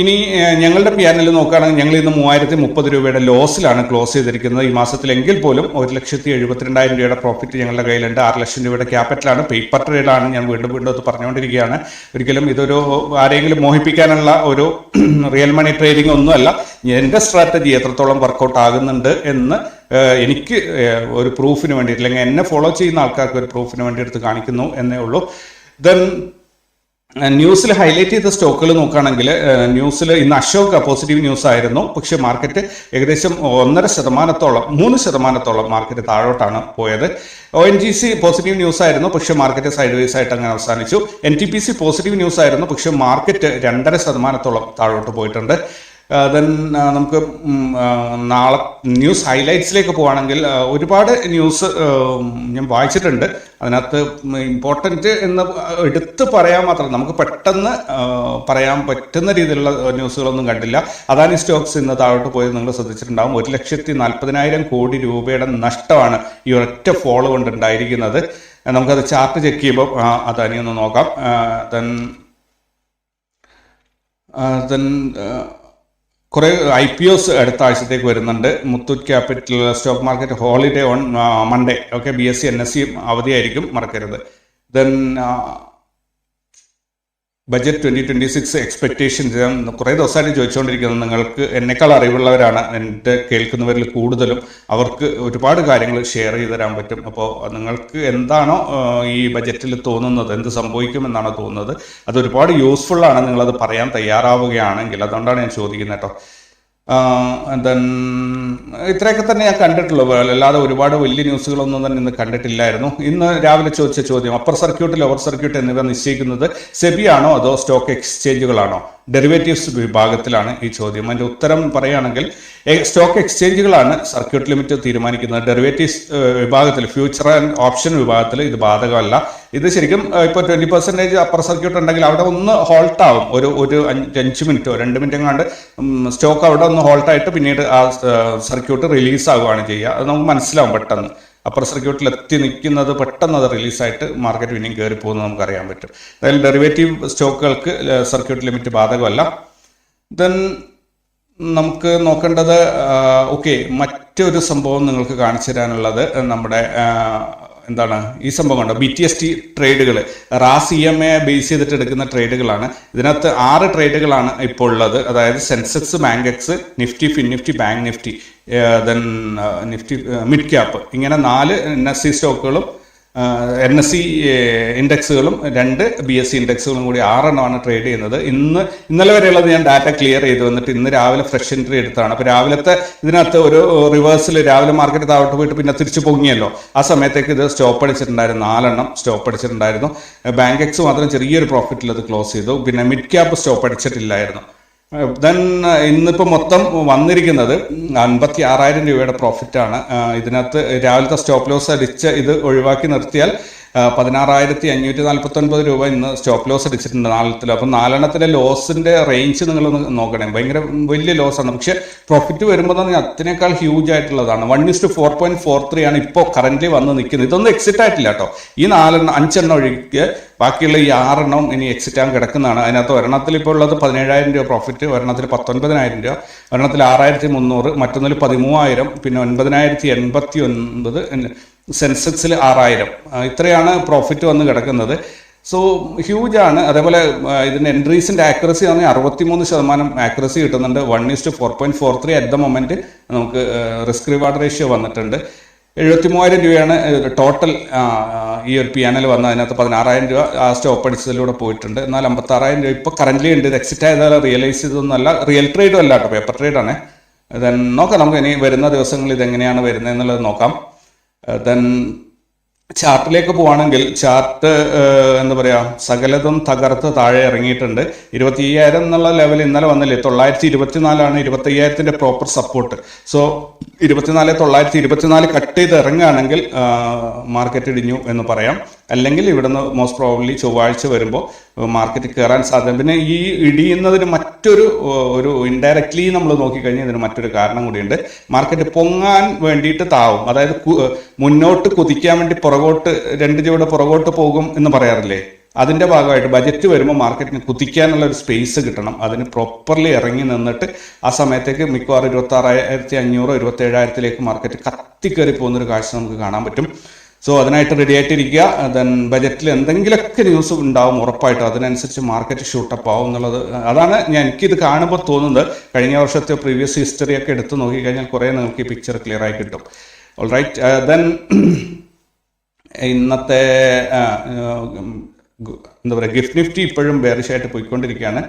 ഇനി ഞങ്ങളുടെ പ്യാനൽ നോക്കുകയാണെങ്കിൽ ഞങ്ങൾ ഇന്ന് മൂവായിരത്തി മുപ്പത് രൂപയുടെ ലോസിലാണ് ക്ലോസ് ചെയ്തിരിക്കുന്നത്. ഈ മാസത്തിലെങ്കിൽ പോലും ഒരു ലക്ഷത്തി എഴുപത്തിരണ്ടായിരം രൂപയുടെ പ്രോഫിറ്റ് ഞങ്ങളുടെ കയ്യിലുണ്ട്. ആറ് ലക്ഷം രൂപയുടെ ക്യാപിറ്റലാണ് പേപ്പർ ട്രേഡാണ് ഞാൻ വീണ്ടും വീണ്ടും അത് പറഞ്ഞുകൊണ്ടിരിക്കുകയാണ്. ഒരിക്കലും ഇതൊരു ആരെങ്കിലും മോഹിപ്പിക്കാനുള്ള ഒരു റിയൽ മണി ട്രേഡിംഗ് ഒന്നുമല്ല. എന്റെ സ്ട്രാറ്റജി എത്രത്തോളം വർക്കൗട്ട് ആകുന്നുണ്ട് എന്ന് എനിക്ക് ഒരു പ്രൂഫിന് വേണ്ടിയിട്ട് അല്ലെങ്കിൽ എന്നെ ഫോളോ ചെയ്യുന്ന ആൾക്കാർക്ക് ഒരു പ്രൂഫിന് വേണ്ടി എടുത്ത് കാണിക്കുന്നു എന്നേ ഉള്ളൂ. ദെൻ ന്യൂസിൽ ഹൈലൈറ്റ് ചെയ്ത സ്റ്റോക്കുകൾ നോക്കുകയാണെങ്കിൽ ന്യൂസിൽ ഇന്ന് അശോക് പോസിറ്റീവ് ന്യൂസ് ആയിരുന്നു. പക്ഷേ മാർക്കറ്റ് ഏകദേശം ഒന്നര ശതമാനത്തോളം മൂന്ന് ശതമാനത്തോളം മാർക്കറ്റ് താഴോട്ടാണ് പോയത്. O N G C positive news ആയിരുന്നു പക്ഷേ മാർക്കറ്റ് സൈഡ് വൈസ് ആയിട്ട് അങ്ങനെ അവസാനിച്ചു. N T P C positive news ആയിരുന്നു പക്ഷേ മാർക്കറ്റ് രണ്ടര ശതമാനത്തോളം താഴോട്ട് പോയിട്ടുണ്ട്. ദെൻ നമുക്ക് നാളെ ന്യൂസ് ഹൈലൈറ്റ്സിലേക്ക് പോവുകയാണെങ്കിൽ ആ, ഒരുപാട് ന്യൂസ് ഞാൻ വായിച്ചിട്ടുണ്ട്. അതിനകത്ത് ഇമ്പോർട്ടന്റ് എന്ന് എടുത്ത് പറയാൻ മാത്രം നമുക്ക് പെട്ടെന്ന് പറയാൻ പറ്റുന്ന രീതിയിലുള്ള ന്യൂസുകളൊന്നും കണ്ടില്ല. അദാനി സ്റ്റോക്സ് ഇന്ന് താഴോട്ട് പോയത് നിങ്ങൾ ശ്രദ്ധിച്ചിട്ടുണ്ടാകും ഒരു ലക്ഷത്തി നാൽപ്പതിനായിരം കോടി രൂപയുടെ നഷ്ടമാണ് ഈ ഒരൊറ്റ ഫോൾ കൊണ്ട് ഉണ്ടായിരിക്കുന്നത്. നമുക്കത് ചാർട്ട് ചെക്ക് ചെയ്യുമ്പോൾ ആ, അദാനി ഒന്ന് നോക്കാം. ദെൻ ദെൻ കുറെ ഐ പി ഒസ് അടുത്ത ആഴ്ചത്തേക്ക് വരുന്നുണ്ട്. Muthoot capital stock market holiday on Monday. Okay B S E N S E അവധിയായിരിക്കും മറക്കരുത്. Then budget twenty twenty six expectation ഞാൻ കുറേ ദിവസമായിട്ട് ചോദിച്ചുകൊണ്ടിരിക്കുന്നത്. നിങ്ങൾക്ക് എന്നെക്കാൾ അറിവുള്ളവരാണ് എന്റെ കേൾക്കുന്നവരിൽ കൂടുതലും അവർക്ക് ഒരുപാട് കാര്യങ്ങൾ ഷെയർ ചെയ്ത് തരാൻ പറ്റും. അപ്പോൾ നിങ്ങൾക്ക് എന്താണോ ഈ ബജറ്റിൽ തോന്നുന്നത് എന്ത് സംഭവിക്കുമെന്നാണോ തോന്നുന്നത് അത് ഒരുപാട് യൂസ്ഫുൾ ആണ്. നിങ്ങളത് പറയാൻ തയ്യാറാവുകയാണെങ്കിൽ അതുകൊണ്ടാണ് ഞാൻ ചോദിക്കുന്നത് കേട്ടോ. ദെൻ ഇത്രയൊക്കെ തന്നെ ഞാൻ കണ്ടിട്ടുള്ളൂ. അല്ലാതെ ഒരുപാട് വലിയ ന്യൂസുകളൊന്നും തന്നെ ഇന്ന് കണ്ടിട്ടില്ലായിരുന്നു. ഇന്ന് രാവിലെ ചോദിച്ച ചോദ്യം അപ്പർ സർക്യൂട്ട് ലോവർ സർക്യൂട്ട് എന്നിവ നിശ്ചയിക്കുന്നത് സെബിയാണോ അതോ സ്റ്റോക്ക് എക്സ്ചേഞ്ചുകളാണോ? ഡെറിവേറ്റീവ്സ് വിഭാഗത്തിലാണ് ഈ ചോദ്യം. അതിന്റെ ഉത്തരം പറയുകയാണെങ്കിൽ സ്റ്റോക്ക് എക്സ്ചേഞ്ചുകളാണ് സർക്യൂട്ട് ലിമിറ്റ് തീരുമാനിക്കുന്നത്. ഡെറിവേറ്റീവ്സ് വിഭാഗത്തിൽ ഫ്യൂച്ചർ ആൻഡ് ഓപ്ഷൻ വിഭാഗത്തിൽ ഇത് ബാധകമല്ല. ഇത് ശരിക്കും ഇപ്പോൾ ട്വന്റി പെർസെന്റേജ് അപ്പർ സർക്യൂട്ട് ഉണ്ടെങ്കിൽ അവിടെ ഒന്ന് ഹോൾട്ട് ആവും. ഒരു ഒരു അഞ്ച് മിനിറ്റോ രണ്ട് മിനിറ്റ് എങ്ങാണ്ട് സ്റ്റോക്ക് അവിടെ ഒന്ന് ഹോൾട്ടായിട്ട് പിന്നീട് ആ സർക്യൂട്ട് റിലീസ് ആവുകയാണ് ചെയ്യുക. അത് നമുക്ക് മനസ്സിലാവും പെട്ടെന്ന്. അപ്പർ സർക്യൂട്ടിൽ എത്തി നിൽക്കുന്നത് പെട്ടെന്ന് അത് റിലീസായിട്ട് മാർക്കറ്റ് പിന്നെയും കയറി പോകുന്നത് നമുക്ക് അറിയാൻ പറ്റും. അതായത് ഡെറിവേറ്റീവ് സ്റ്റോക്കുകൾക്ക് സർക്യൂട്ട് ലിമിറ്റ് ബാധകമല്ല. ദെൻ നമുക്ക് നോക്കേണ്ടത് ഓക്കെ മറ്റൊരു സംഭവം നിങ്ങൾക്ക് കാണിച്ചു തരാനുള്ളത് നമ്മുടെ എന്താണ് ഈ സംഭവം കണ്ടോ? ബി ടി എസ് ടി ട്രേഡുകൾ റാസ് ഇ എം എ ബേസ് ചെയ്തിട്ട് എടുക്കുന്ന ട്രേഡുകളാണ് ഇതിനകത്ത് ആറ് ട്രേഡുകളാണ് ഇപ്പോൾ ഉള്ളത്. അതായത് Sensex bankex Nifty fin Nifty bank Nifty then Nifty mid cap ഇങ്ങനെ നാല് എൻ എസ് സി സ്റ്റോക്കുകളും എൻ എസ് സി ഇൻഡെക്സുകളും രണ്ട് ബി എസ് സി ഇൻഡെക്സുകളും കൂടി ആറെണ്ണമാണ് ട്രേഡ് ചെയ്യുന്നത്. ഇന്ന് ഇന്നലെ വരെയുള്ളത് ഞാൻ ഡാറ്റ ക്ലിയർ ചെയ്ത്. വന്നിട്ട് ഇന്ന് രാവിലെ ഫ്രഷ് എൻട്രി എടുത്താണ്. അപ്പോൾ രാവിലത്തെ ഇതിനകത്ത് ഒരു റിവേഴ്സിൽ രാവിലെ മാർക്കറ്റ് താഴോട്ട് പോയിട്ട് പിന്നെ തിരിച്ചു പൊങ്ങിയല്ലോ. ആ സമയത്തേക്ക് ഇത് സ്റ്റോപ്പ് അടിച്ചിട്ടുണ്ടായിരുന്നു. നാലെണ്ണം സ്റ്റോപ്പ് അടിച്ചിട്ടുണ്ടായിരുന്നു. ബാങ്ക് എക്സ് മാത്രം ചെറിയൊരു പ്രോഫിറ്റിൽ അത് ക്ലോസ് ചെയ്തു. പിന്നെ മിഡ് ക്യാപ്പ് സ്റ്റോപ്പ് അടിച്ചിട്ടില്ലായിരുന്നു. ദെൻ ഇന്നിപ്പോൾ മൊത്തം വന്നിരിക്കുന്നത് അൻപത്തി ആറായിരം രൂപയുടെ പ്രോഫിറ്റാണ് ഇതിനകത്ത് രാവിലത്തെ സ്റ്റോപ്പ് ലോസ് അടിച്ച് ഇത് ഒഴിവാക്കി നിർത്തിയാൽ പതിനാറായിരത്തി അഞ്ഞൂറ്റി നാൽപ്പത്തി ഒൻപത് രൂപ ഇന്ന് സ്റ്റോപ്പ് ലോസ് അടിച്ചിട്ടുണ്ട് നാലെണ്ണത്തിൽ. അപ്പം നാലെണ്ണത്തിലെ ലോസിന്റെ റേഞ്ച് നിങ്ങൾ നോക്കണേ. ഭയങ്കര വലിയ ലോസാണ് പക്ഷെ പ്രോഫിറ്റ് വരുമ്പോൾ തന്നെ അതിനേക്കാൾ ഹ്യൂജ് ആയിട്ടുള്ളതാണ്. One is to four point four three ആണ് ഇപ്പോൾ കറന്റ് വന്ന് നിൽക്കുന്നത്. ഇതൊന്നും എക്സിറ്റ് ആയിട്ടില്ല കേട്ടോ. ഈ നാലെണ്ണം അഞ്ചെണ്ണം ഒഴിക്ക് ബാക്കിയുള്ള ഈ ആറെണ്ണം ഇനി എക്സിറ്റ് ആകാൻ കിടക്കുന്നതാണ്. അതിനകത്ത് ഒരെണ്ണത്തിൽ ഇപ്പോൾ ഉള്ളത് പതിനേഴായിരം രൂപ പ്രോഫിറ്റ് ഒരെണ്ണത്തിൽ പത്തൊൻപതിനായിരം രൂപ ഒരെണ്ണത്തിൽ ആറായിരത്തി മുന്നൂറ് മറ്റൊന്നിൽ പതിമൂവായിരം പിന്നെ ഒൻപതിനായിരത്തി എൺപത്തി ഒൻപത് സെൻസെക്സിൽ ആറായിരം. ഇത്രയാണ് പ്രോഫിറ്റ് വന്ന് കിടക്കുന്നത്. സോ ഹ്യൂജ് ആണ്. അതേപോലെ ഇതിന്റെ എൻട്രീസിന്റെ ആക്യുറസി പറഞ്ഞാൽ അറുപത്തിമൂന്ന് ശതമാനം ആക്യുറസി കിട്ടുന്നുണ്ട്. One is to four point four three at the moment നമുക്ക് റിസ്ക് റിവാർഡ് റേഷ്യോ വന്നിട്ടുണ്ട്. എഴുപത്തി മൂവായിരം രൂപയാണ് ടോട്ടൽ ഈ ഒരു പി പിയാനൽ വന്ന അതിനകത്ത് പതിനാറായിരം രൂപ ആ സ്റ്റോപ്പ് അടിച്ചതിലൂടെ പോയിട്ടുണ്ട്. എന്നാൽ അമ്പത്താറായിരം രൂപ ഇപ്പോൾ കറന്റ് ഉണ്ട്. ഇത് എക്സിറ്റ് ആയതാൽ റിയലൈസ് ചെയ്തൊന്നുമല്ല റിയൽ ട്രേഡും അല്ല കേട്ടോ പേപ്പർ ട്രേഡാണ് ദെൻ നോക്കാം നമുക്ക് ഇനി വരുന്ന ദിവസങ്ങളിൽ ഇതെങ്ങനെയാണ് വരുന്നത് എന്നുള്ളത് നോക്കാം. ദെൻ ചാർട്ടിലേക്ക് പോവാണെങ്കിൽ ചാർട്ട് എന്താ പറയുക സകലതും തകർത്ത് താഴെ ഇറങ്ങിയിട്ടുണ്ട്. ഇരുപത്തി അയ്യായിരം എന്നുള്ള ലെവൽ ഇന്നലെ വന്നില്ലേ? തൊള്ളായിരത്തി ഇരുപത്തിനാലാണ് ഇരുപത്തി അയ്യായിരത്തിന്റെ പ്രോപ്പർ സപ്പോർട്ട് സോ ഇരുപത്തിനാല് തൊള്ളായിരത്തി ഇരുപത്തിനാല് കട്ട് ചെയ്ത് ഇറങ്ങുകയാണെങ്കിൽ മാർക്കറ്റ് ഇടിഞ്ഞു എന്ന് പറയാം. അല്ലെങ്കിൽ ഇവിടുന്ന് മോസ്റ്റ് പ്രോബ്ലി ചൊവ്വാഴ്ച വരുമ്പോൾ മാർക്കറ്റ് കയറാൻ സാധ്യത. പിന്നെ ഈ ഇടിയുന്നതിന് മറ്റൊരു ഒരു ഇൻഡയറക്ട്ലി നമ്മൾ നോക്കിക്കഴിഞ്ഞാൽ ഇതിന് മറ്റൊരു കാരണം കൂടിയുണ്ട്. മാർക്കറ്റ് പൊങ്ങാൻ വേണ്ടിയിട്ട് താവും. അതായത് മുന്നോട്ട് കുതിക്കാൻ വേണ്ടി പുറകോട്ട് രണ്ട് ചുവട് പുറകോട്ട് പോകും എന്ന് പറയാറില്ലേ? അതിന്റെ ഭാഗമായിട്ട് ബജറ്റ് വരുമ്പോൾ മാർക്കറ്റിന് കുതിക്കാനുള്ള ഒരു സ്പേസ് കിട്ടണം. അതിന് പ്രോപ്പർലി ഇറങ്ങി നിന്നിട്ട് ആ സമയത്തേക്ക് മിക്കവാറും ഇരുപത്തി ആറായിരത്തി അഞ്ഞൂറോ ഇരുപത്തി ഏഴായിരത്തിലേക്ക് മാർക്കറ്റ് കത്തിക്കയറി പോകുന്നൊരു കാഴ്ച നമുക്ക് കാണാൻ പറ്റും. സോ അതിനായിട്ട് റെഡി ആയിട്ടിരിക്കുക. ദെൻ ബജറ്റിൽ എന്തെങ്കിലുമൊക്കെ ന്യൂസ് ഉണ്ടാവും ഉറപ്പായിട്ടും. അതിനനുസരിച്ച് മാർക്കറ്റ് ഷൂട്ടപ്പ് ആവും എന്നുള്ളത്. അതാണ് ഞാൻ എനിക്കിത് കാണുമ്പോൾ തോന്നുന്നത്. കഴിഞ്ഞ വർഷത്തെ പ്രീവിയസ് ഹിസ്റ്ററി ഒക്കെ എടുത്ത് നോക്കിക്കഴിഞ്ഞാൽ കുറേ നിങ്ങൾക്ക് ഈ പിക്ചർ ക്ലിയർ ആയി കിട്ടും. ഓൾ റൈറ്റ് ദെൻ ഇന്നത്തെ ഗു- എന്താ പറയുക ഗിഫ്റ്റ് നിഫ്റ്റി ഇപ്പോഴും ബേറിഷായിട്ട് പോയിക്കൊണ്ടിരിക്കുകയാണ്.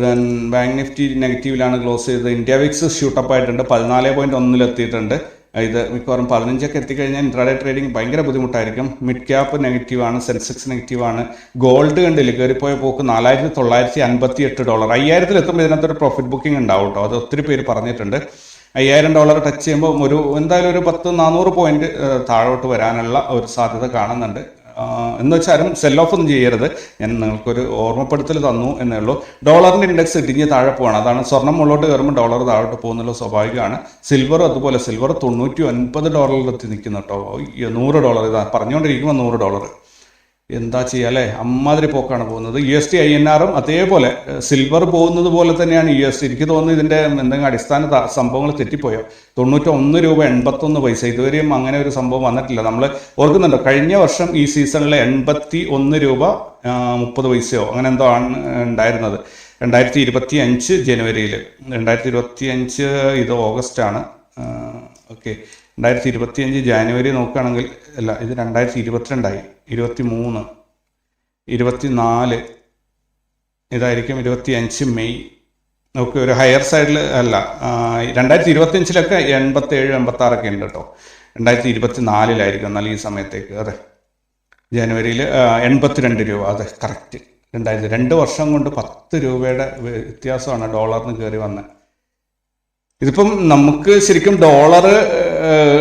ദെൻ ബാങ്ക് നിഫ്റ്റി നെഗറ്റീവിലാണ് ക്ലോസ് ചെയ്തത്. ഇന്ത്യ വിക്സ് ഷൂട്ടപ്പ് ആയിട്ടുണ്ട്. പതിനാല് പോയിന്റ് ഒന്നിലെത്തിയിട്ടുണ്ട്. ഇത് മിക്കവാറും പതിനഞ്ചൊക്കെ എത്തിക്കഴിഞ്ഞാൽ ഇൻട്രാഡേ ട്രേഡിംഗ് ഭയങ്കര ബുദ്ധിമുട്ടായിരിക്കും. മിഡ് ക്യാപ്പ് നെഗറ്റീവാണ് സെൻസെക്സ് നെഗറ്റീവാണ് ഗോൾഡ് കണ്ടില്ല കയറിപ്പോയ പോക്ക് നാലായിരത്തി തൊള്ളായിരത്തി അൻപത്തി എട്ട് ഡോളർ അയ്യായിരത്തിൽ എത്തുമ്പോൾ ഇതിനകത്തൊരു പ്രോഫിറ്റ് ബുക്കിംഗ് ഉണ്ടാവും കേട്ടോ അത് ഒത്തിരി പേര് പറഞ്ഞിട്ടുണ്ട്. അയ്യായിരം ഡോളർ ടച്ച് ചെയ്യുമ്പോൾ ഒരു എന്തായാലും ഒരു പത്ത് നാനൂറ് പോയിന്റ് താഴോട്ട് വരാനുള്ള ഒരു സാധ്യത കാണുന്നുണ്ട്. എന്ന് വെച്ചാലും സെൽ ഓഫ് ഒന്നും ചെയ്യരുത്. ഞാൻ നിങ്ങൾക്കൊരു ഓർമ്മപ്പെടുത്തൽ തന്നു എന്നേ ഉള്ളൂ. ഡോളറിന്റെ ഇൻഡെക്സ് ഇടിഞ്ഞ് താഴെ പോവാണ്. അതാണ് സ്വർണം മുകളിലോട്ട് കയറുമ്പോൾ ഡോളർ താഴോട്ട് പോകുന്നുള്ള സ്വാഭാവികമാണ്. സിൽവർ അതുപോലെ സിൽവർ തൊണ്ണൂറ്റി ഒൻപത് ഡോളറിലെത്തി നിൽക്കുന്നു കേട്ടോ. നൂറ് ഡോളർ ഇതാ. പറഞ്ഞുകൊണ്ടിരിക്കുമ്പോൾ നൂറ് ഡോളർ എന്താ ചെയ്യുക അല്ലേ? അമ്മാതിരി പോക്കാണ് പോകുന്നത്. U S T I N ആറും അതേപോലെ സിൽവർ പോകുന്നത് പോലെ തന്നെയാണ് യു എസ് ടി. എനിക്ക് തോന്നുന്നു ഇതിന്റെ എന്തെങ്കിലും അടിസ്ഥാന സംഭവങ്ങൾ തെറ്റിപ്പോയോ? തൊണ്ണൂറ്റി ഒന്ന് രൂപ എൺപത്തൊന്ന് പൈസ. ഇതുവരെയും അങ്ങനെ ഒരു സംഭവം വന്നിട്ടില്ല. നമ്മൾ ഓർക്കുന്നുണ്ടോ? കഴിഞ്ഞ വർഷം ഈ സീസണിലെ എൺപത്തി ഒന്ന് രൂപ മുപ്പത് പൈസയോ അങ്ങനെ എന്തോ ആണ് ഉണ്ടായിരുന്നത്. രണ്ടായിരത്തി ഇരുപത്തി അഞ്ച് ജനുവരിയിൽ രണ്ടായിരത്തി ഇരുപത്തി അഞ്ച് ഇത് ഓഗസ്റ്റ് ആണ് ഓക്കെ. രണ്ടായിരത്തി ഇരുപത്തി അഞ്ച് ജാനുവരി നോക്കുകയാണെങ്കിൽ അല്ല ഇത് രണ്ടായിരത്തി ഇരുപത്തിരണ്ടായി ഇരുപത്തി മൂന്ന് ഇരുപത്തി നാല് ഇതായിരിക്കും ഇരുപത്തി അഞ്ച് മെയ്. നമുക്ക് ഒരു ഹയർ സൈഡിൽ അല്ല രണ്ടായിരത്തി ഇരുപത്തി അഞ്ചിലൊക്കെ എൺപത്തി ഏഴ് എൺപത്തി ആറൊക്കെ ഉണ്ട് കേട്ടോ. രണ്ടായിരത്തി ഇരുപത്തി നാലിലായിരിക്കും എന്നാൽ ഈ സമയത്തേക്ക് അതെ. ജനുവരിയിൽ എൺപത്തിരണ്ട് രൂപ അതെ കറക്റ്റ്. രണ്ടായിരത്തി രണ്ട് വർഷം കൊണ്ട് പത്ത് രൂപയുടെ വ്യത്യാസമാണ് ഡോളറിന് കയറി വന്നത്. ഇതിപ്പം നമുക്ക് ശരിക്കും ഡോളർ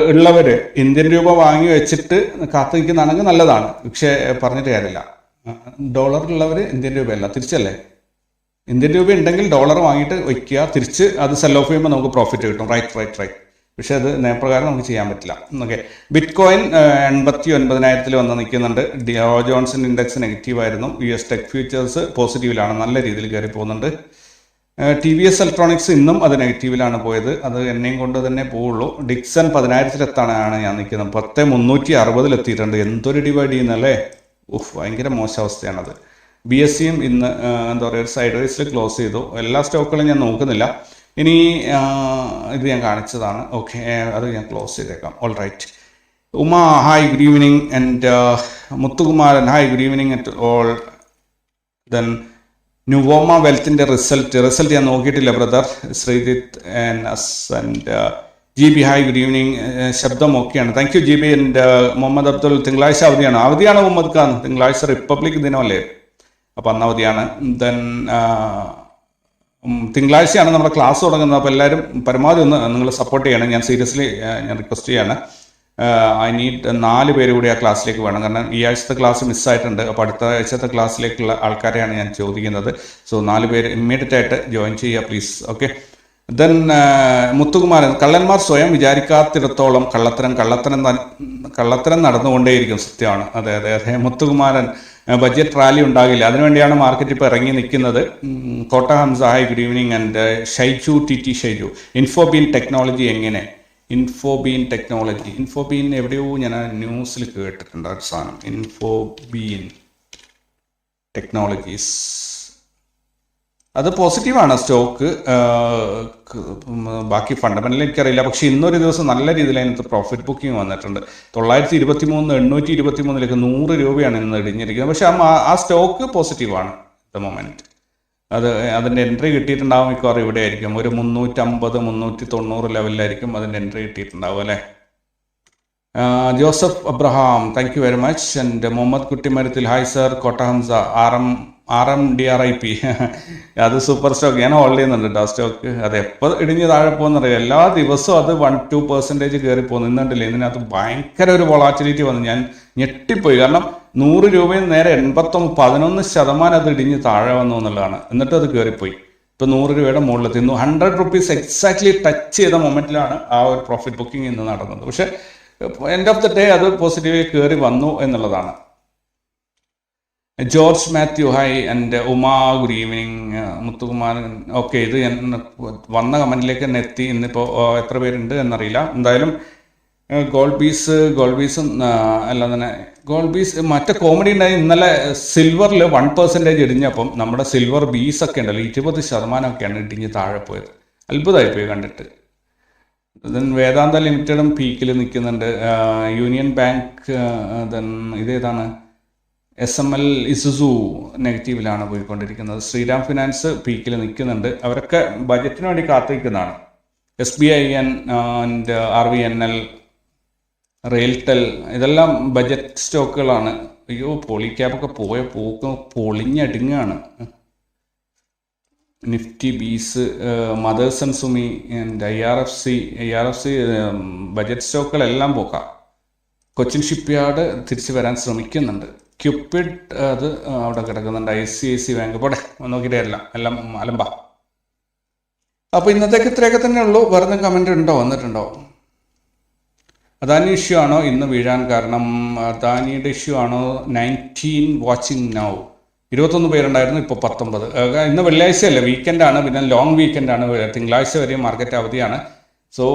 ഉള്ളവര് ഇന്ത്യൻ രൂപ വാങ്ങി വെച്ചിട്ട് കാത്തു നിൽക്കുന്നതാണെങ്കിൽ നല്ലതാണ്. പക്ഷേ പറഞ്ഞിട്ട് കാര്യമില്ല. ഡോളർ ഉള്ളവർ ഇന്ത്യൻ രൂപയല്ല. തിരിച്ചല്ലേ? ഇന്ത്യൻ രൂപ ഉണ്ടെങ്കിൽ ഡോളർ വാങ്ങിയിട്ട് വയ്ക്കുക തിരിച്ച് അത് സെൽ ഓഫ് ചെയ്യുമ്പോൾ നമുക്ക് പ്രോഫിറ്റ് കിട്ടും. റൈറ്റ് റൈറ്റ് റൈറ്റ് പക്ഷെ അത് നേപ്രകാരം നമുക്ക് ചെയ്യാൻ പറ്റില്ല. ഓക്കെ. ബിറ്റ് കോയിൻ എൺപത്തി ഒൻപതിനായിരത്തിൽ വന്ന് നിൽക്കുന്നുണ്ട്. ഡിയോ ജോൺസൺ ഇൻഡെക്സ് നെഗറ്റീവ് ആയിരുന്നു. യു എസ് ടെക് ഫ്യൂച്ചേഴ്സ് പോസിറ്റീവിലാണ് നല്ല രീതിയിൽ കയറി പോകുന്നുണ്ട്. ടി വി എസ് ഇലക്ട്രോണിക്സ് ഇന്നും അത് നെഗറ്റീവിലാണ് പോയത്. അത് എന്നെയും കൊണ്ട് തന്നെ പോവുള്ളൂ. ഡിക്സൺ പതിനായിരത്തിലെത്താണ് ഞാൻ നിൽക്കുന്നത്. പത്ത് മുന്നൂറ്റി അറുപതിലെത്തിയിട്ടുണ്ട്. എന്തൊരു ഡിവൈഡ് ചെയ്യുന്നല്ലേ ഉഫ് ഭയങ്കര മോശം അവസ്ഥയാണത്. ബി എസ് സിയും ഇന്ന് എന്താ പറയുക ഒരു സൈഡ് വൈസിൽ ക്ലോസ് ചെയ്തു. എല്ലാ സ്റ്റോക്കുകളും ഞാൻ നോക്കുന്നില്ല. ഇനി ഇത് ഞാൻ കാണിച്ചതാണ്. ഓക്കെ അത് ഞാൻ ക്ലോസ് ചെയ്തേക്കാം. All right Uma hi good evening and Muthukumaran hi good evening at all then Nuvama വെൽത്തിന്റെ result result ഞാൻ നോക്കിയിട്ടില്ല brother Sreejith and G B hi good evening ശബ്ദം ഓക്കെയാണ് thank you G B and Muhammad Abdul തിങ്കളാഴ്ച അവധിയാണ്. അവധിയാണ് മുഹമ്മദ് ഖാൻ? തിങ്കളാഴ്ച republic ദിനമല്ലേ? അപ്പം അന്ന് അവധിയാണ്. ദെൻ തിങ്കളാഴ്ചയാണ് നമ്മുടെ ക്ലാസ് തുടങ്ങുന്നത്. അപ്പോൾ എല്ലാവരും പരമാവധി ഒന്ന് നിങ്ങൾ സപ്പോർട്ട് ചെയ്യണം. ഞാൻ സീരിയസ്ലി ഞാൻ റിക്വസ്റ്റ് ചെയ്യാണ്. ഐ നീഡ് നാല് പേര് കൂടി ആ ക്ലാസ്സിലേക്ക് വേണം. കാരണം ഈ ആഴ്ചത്തെ ക്ലാസ് മിസ്സായിട്ടുണ്ട്. അപ്പോൾ അടുത്ത ആഴ്ചത്തെ ക്ലാസ്സിലേക്കുള്ള ആൾക്കാരെയാണ് ഞാൻ ചോദിക്കുന്നത്. സോ നാല് പേര് ഇമ്മീഡിയറ്റ് ആയിട്ട് ജോയിൻ ചെയ്യുക പ്ലീസ് ഓക്കെ ദെൻ മുത്തുകുമാരൻ കള്ളന്മാർ സ്വയം വിചാരിക്കാത്തിടത്തോളം കള്ളത്തരം കള്ളത്തരം കള്ളത്തരം നടന്നുകൊണ്ടേയിരിക്കും സത്യമാണ്. അതെ അതെ അതെ. മുത്തുകുമാരൻ ബജറ്റ് റാലി ഉണ്ടാകില്ല. അതിനുവേണ്ടിയാണ് മാർക്കറ്റ് ഇപ്പോൾ ഇറങ്ങി നിൽക്കുന്നത്. Kotta Hamsa hi good evening and Shaiju T T Shaiju. Infobean technology എങ്ങനെ? ഇൻഫോബീൻ ടെക്നോളജി ഇൻഫോബീൻ എവിടെയോ ഞാൻ ആ ന്യൂസിൽ കേട്ടിട്ടുണ്ട് ആ സാധനം. ഇൻഫോബീൻ ടെക്നോളജീസ് അത് പോസിറ്റീവാണ് സ്റ്റോക്ക് ബാക്കി ഫണ്ടമെന്റൽ എനിക്കറിയില്ല. പക്ഷെ ഇന്നൊരു ദിവസം നല്ല രീതിയിൽ അതിനകത്ത് പ്രോഫിറ്റ് ബുക്കിംഗ് വന്നിട്ടുണ്ട്. തൊള്ളായിരത്തി ഇരുപത്തി മൂന്ന് എണ്ണൂറ്റി ഇരുപത്തി മൂന്നിലേക്ക് നൂറ് രൂപയാണ് ഇന്ന് ഇടിഞ്ഞിരിക്കുന്നത്. പക്ഷെ ആ സ്റ്റോക്ക് പോസിറ്റീവാണ് ദ മൊമെന്റ് അത് അതിന്റെ എൻട്രി കിട്ടിയിട്ടുണ്ടാവും മിക്കവാറും ഇവിടെ ആയിരിക്കും ഒരു മുന്നൂറ്റമ്പത് മുന്നൂറ്റി തൊണ്ണൂറ് ലെവലിലായിരിക്കും അതിന്റെ എൻട്രി കിട്ടിയിട്ടുണ്ടാവും അല്ലേ? Joseph Abraham thank you very much and Muhammad Kuttimarathil hi sir Kotta Hamsa R M R M D R I P. അത് സൂപ്പർ സ്റ്റോക്ക്. ഞാൻ ഹോൾഡ് ചെയ്യുന്നുണ്ട് കേട്ടോ സ്റ്റോക്ക്. അത് എപ്പോൾ ഇടിഞ്ഞ് താഴെ പോകുന്നറിയാം? എല്ലാ ദിവസവും അത് വൺ ടു പെർസെന്റേജ് കയറി പോകുന്നു. ഇന്നുണ്ടല്ലേ ഇതിനകത്ത് ഭയങ്കര ഒരു വൊളാറ്റിലിറ്റി വന്നു. ഞാൻ ഞെട്ടിപ്പോയി. കാരണം നൂറ് രൂപയിൽ നേരെ എൺപത്തൊമ്പത് പതിനൊന്ന് ശതമാനം അത് ഇടിഞ്ഞ് താഴെ വന്നു എന്നുള്ളതാണ്. എന്നിട്ട് അത് കയറിപ്പോയി ഇപ്പോൾ നൂറ് രൂപയുടെ മുകളിലെത്തി. ഹൺഡ്രഡ് റുപ്പീസ് എക്സാക്ട്ലി ടച്ച് ചെയ്ത മൊമെന്റിലാണ് ആ ഒരു പ്രോഫിറ്റ് ബുക്കിംഗ് ഇന്ന് നടന്നത്. പക്ഷേ എൻഡ് ഓഫ് ദ ഡേ അത് പോസിറ്റീവായി കയറി വന്നു എന്നുള്ളതാണ്. ജോർജ് മാത്യു ഹായ് എന്റെ Uma good evening Muthukumaran okay ഇത് വന്ന കമന്റിലേക്ക് തന്നെ എത്തി ഇന്നിപ്പോൾ എത്ര പേരുണ്ട് എന്നറിയില്ല. എന്തായാലും ഗോൾഡ് ബീസ് ഗോൾഡ് ബീസും അല്ല തന്നെ ഗോൾഡ് ബീസ് മറ്റേ കോമഡി ഉണ്ടായി ഇന്നലെ സിൽവറിൽ വൺ പെർസെന്റേജ് ഇടിഞ്ഞപ്പം നമ്മുടെ സിൽവർ ബീസ് ഒക്കെ ഉണ്ടല്ലോ ഇരുപത് ശതമാനമൊക്കെയാണ് ഇടിഞ്ഞ് താഴെ പോയത്. അത്ഭുതമായി പോയി കണ്ടിട്ട്. ദെൻ വേദാന്ത ലിമിറ്റഡും പീക്കിൽ നിൽക്കുന്നുണ്ട്. യൂണിയൻ ബാങ്ക് ദെൻ ഇതേതാണ് എസ് എം എൽ ഇസുസു നെഗറ്റീവിലാണ് പോയിക്കൊണ്ടിരിക്കുന്നത്. ശ്രീരാം ഫിനാൻസ് പീക്കിൽ നിൽക്കുന്നുണ്ട്. അവരൊക്കെ ബജറ്റിന് വേണ്ടി കാത്തിരിക്കുന്നതാണ്. S B I N and R V N L RailTel ഇതെല്ലാം ബജറ്റ് സ്റ്റോക്കുകളാണ്. അയ്യോ പോളി പോയ പോക്ക് പൊളിഞ്ഞടുങ്ങാണ്. Nifty BeES mothers and Sumi and I R F C I R F C budget സ്റ്റോക്കുകളെല്ലാം പോക്കാം. കൊച്ചിൻ ഷിപ്പ്യാർഡ് തിരിച്ചു വരാൻ ശ്രമിക്കുന്നുണ്ട്. ക്യുപ്പിഡ് അത് അവിടെ കിടക്കുന്നുണ്ട്. I C I C bank. പോടെ നോക്കിയിട്ടേ എല്ലാം എല്ലാം അലമ്പ. അപ്പോൾ ഇന്നത്തേക്ക് ഇത്രയൊക്കെ തന്നെ ഉള്ളൂ. വേറെ കമന്റ് ഉണ്ടോ? വന്നിട്ടുണ്ടോ? അദാനി ഇഷ്യൂ ആണോ? ഇന്ന് വീഴാൻ കാരണം. അദാനിയുടെ ഇഷ്യൂ ആണോ? നയന്റീൻ വാച്ചിങ് നൗ ഇരുപത്തൊന്ന് പേരുണ്ടായിരുന്നു ഇപ്പോൾ പത്തൊമ്പത്. ഇന്ന് വെള്ളിയാഴ്ചയല്ലേ? വീക്കെൻഡാണ് പിന്നെ ലോങ് വീക്കെൻഡാണ് തിങ്കളാഴ്ച വരെയും മാർക്കറ്റ് അവധിയാണ്. സോ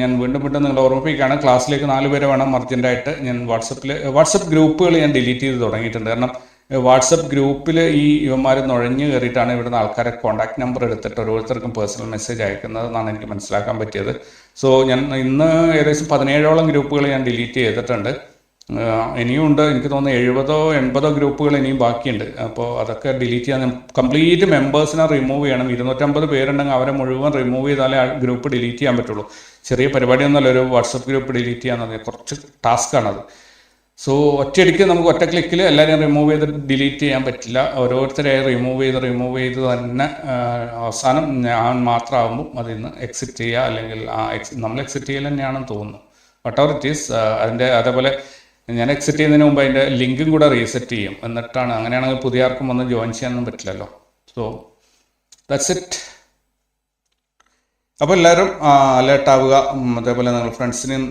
ഞാൻ വീണ്ടും വീണ്ടും നിങ്ങളെ ഓർമ്മിപ്പിക്കുകയാണ്. ക്ലാസ്സിലേക്ക് നാല് പേരെ വേണം അർജന്റായിട്ട് ഞാൻ വാട്സപ്പിൽ വാട്സപ്പ് ഗ്രൂപ്പുകൾ ഞാൻ ഡിലീറ്റ് ചെയ്ത് തുടങ്ങിയിട്ടുണ്ട്. കാരണം വാട്സപ്പ് ഗ്രൂപ്പിൽ ഈ ഇവന്മാർ നുഴഞ്ഞു കയറിയിട്ടാണ് ഇവിടുന്ന് ആൾക്കാരെ കോൺടാക്ട് നമ്പർ എടുത്തിട്ട് ഓരോരുത്തർക്കും പേഴ്സണൽ മെസ്സേജ് അയക്കുന്നത് എന്നാണ് എനിക്ക് മനസ്സിലാക്കാൻ പറ്റിയത്. സോ ഞാൻ ഇന്ന് ഏകദേശം പതിനേഴോളം ഗ്രൂപ്പുകൾ ഞാൻ ഡിലീറ്റ് ചെയ്തിട്ടുണ്ട്. ഇനിയും ഉണ്ട്. എനിക്ക് തോന്നുന്നു എഴുപതോ എൺപതോ ഗ്രൂപ്പുകൾ ഇനിയും ബാക്കിയുണ്ട്. അപ്പോൾ അതൊക്കെ ഡിലീറ്റ് ചെയ്യാൻ കംപ്ലീറ്റ് മെമ്പേഴ്സിനെ റിമൂവ് ചെയ്യണം. ഇരുന്നൂറ്റമ്പത് പേരുണ്ടെങ്കിൽ അവരെ മുഴുവൻ റിമൂവ് ചെയ്താലേ ആ ഗ്രൂപ്പ് ഡിലീറ്റ് ചെയ്യാൻ പറ്റുള്ളൂ. ചെറിയ പരിപാടിയൊന്നുമല്ല ഒരു വാട്സപ്പ് ഗ്രൂപ്പ് ഡിലീറ്റ് പറഞ്ഞാൽ കുറച്ച് ടാസ്ക്കാണത് സോ ഒറ്റയടിക്ക് നമുക്ക് ഒറ്റ ക്ലിക്കിൽ എല്ലാവരെയും റിമൂവ് ചെയ്ത് ഡിലീറ്റ് ചെയ്യാൻ പറ്റില്ല. ഓരോരുത്തരെയായി റിമൂവ് ചെയ്ത് റിമൂവ് ചെയ്ത് തന്നെ അവസാനം ഞാൻ മാത്രമാകുമ്പോൾ അതിൽ നിന്ന് എക്സിറ്റ് ചെയ്യുക. അല്ലെങ്കിൽ ആ എക്സ് നമ്മൾ എക്സിറ്റ് ചെയ്യൽ തന്നെയാണെന്ന് തോന്നുന്നു. വട്ട് അവർ ഇറ്റ് ഈസ് അതിന്റെ അതേപോലെ ഞാൻ എക്സിറ്റ് ചെയ്യുന്നതിന് മുമ്പ് അതിന്റെ ലിങ്കും കൂടെ റീസെറ്റ് ചെയ്യും. എന്നിട്ടാണ് അങ്ങനെയാണെങ്കിൽ പുതിയ ആർക്കും വന്ന് ജോയിൻ ചെയ്യാനൊന്നും പറ്റില്ലല്ലോ. സോ ദാറ്റ്സ് ഇറ്റ് അപ്പോൾ എല്ലാവരും അലേർട്ട് ആവുക. അതേപോലെ നിങ്ങൾ ഫ്രണ്ട്സിനും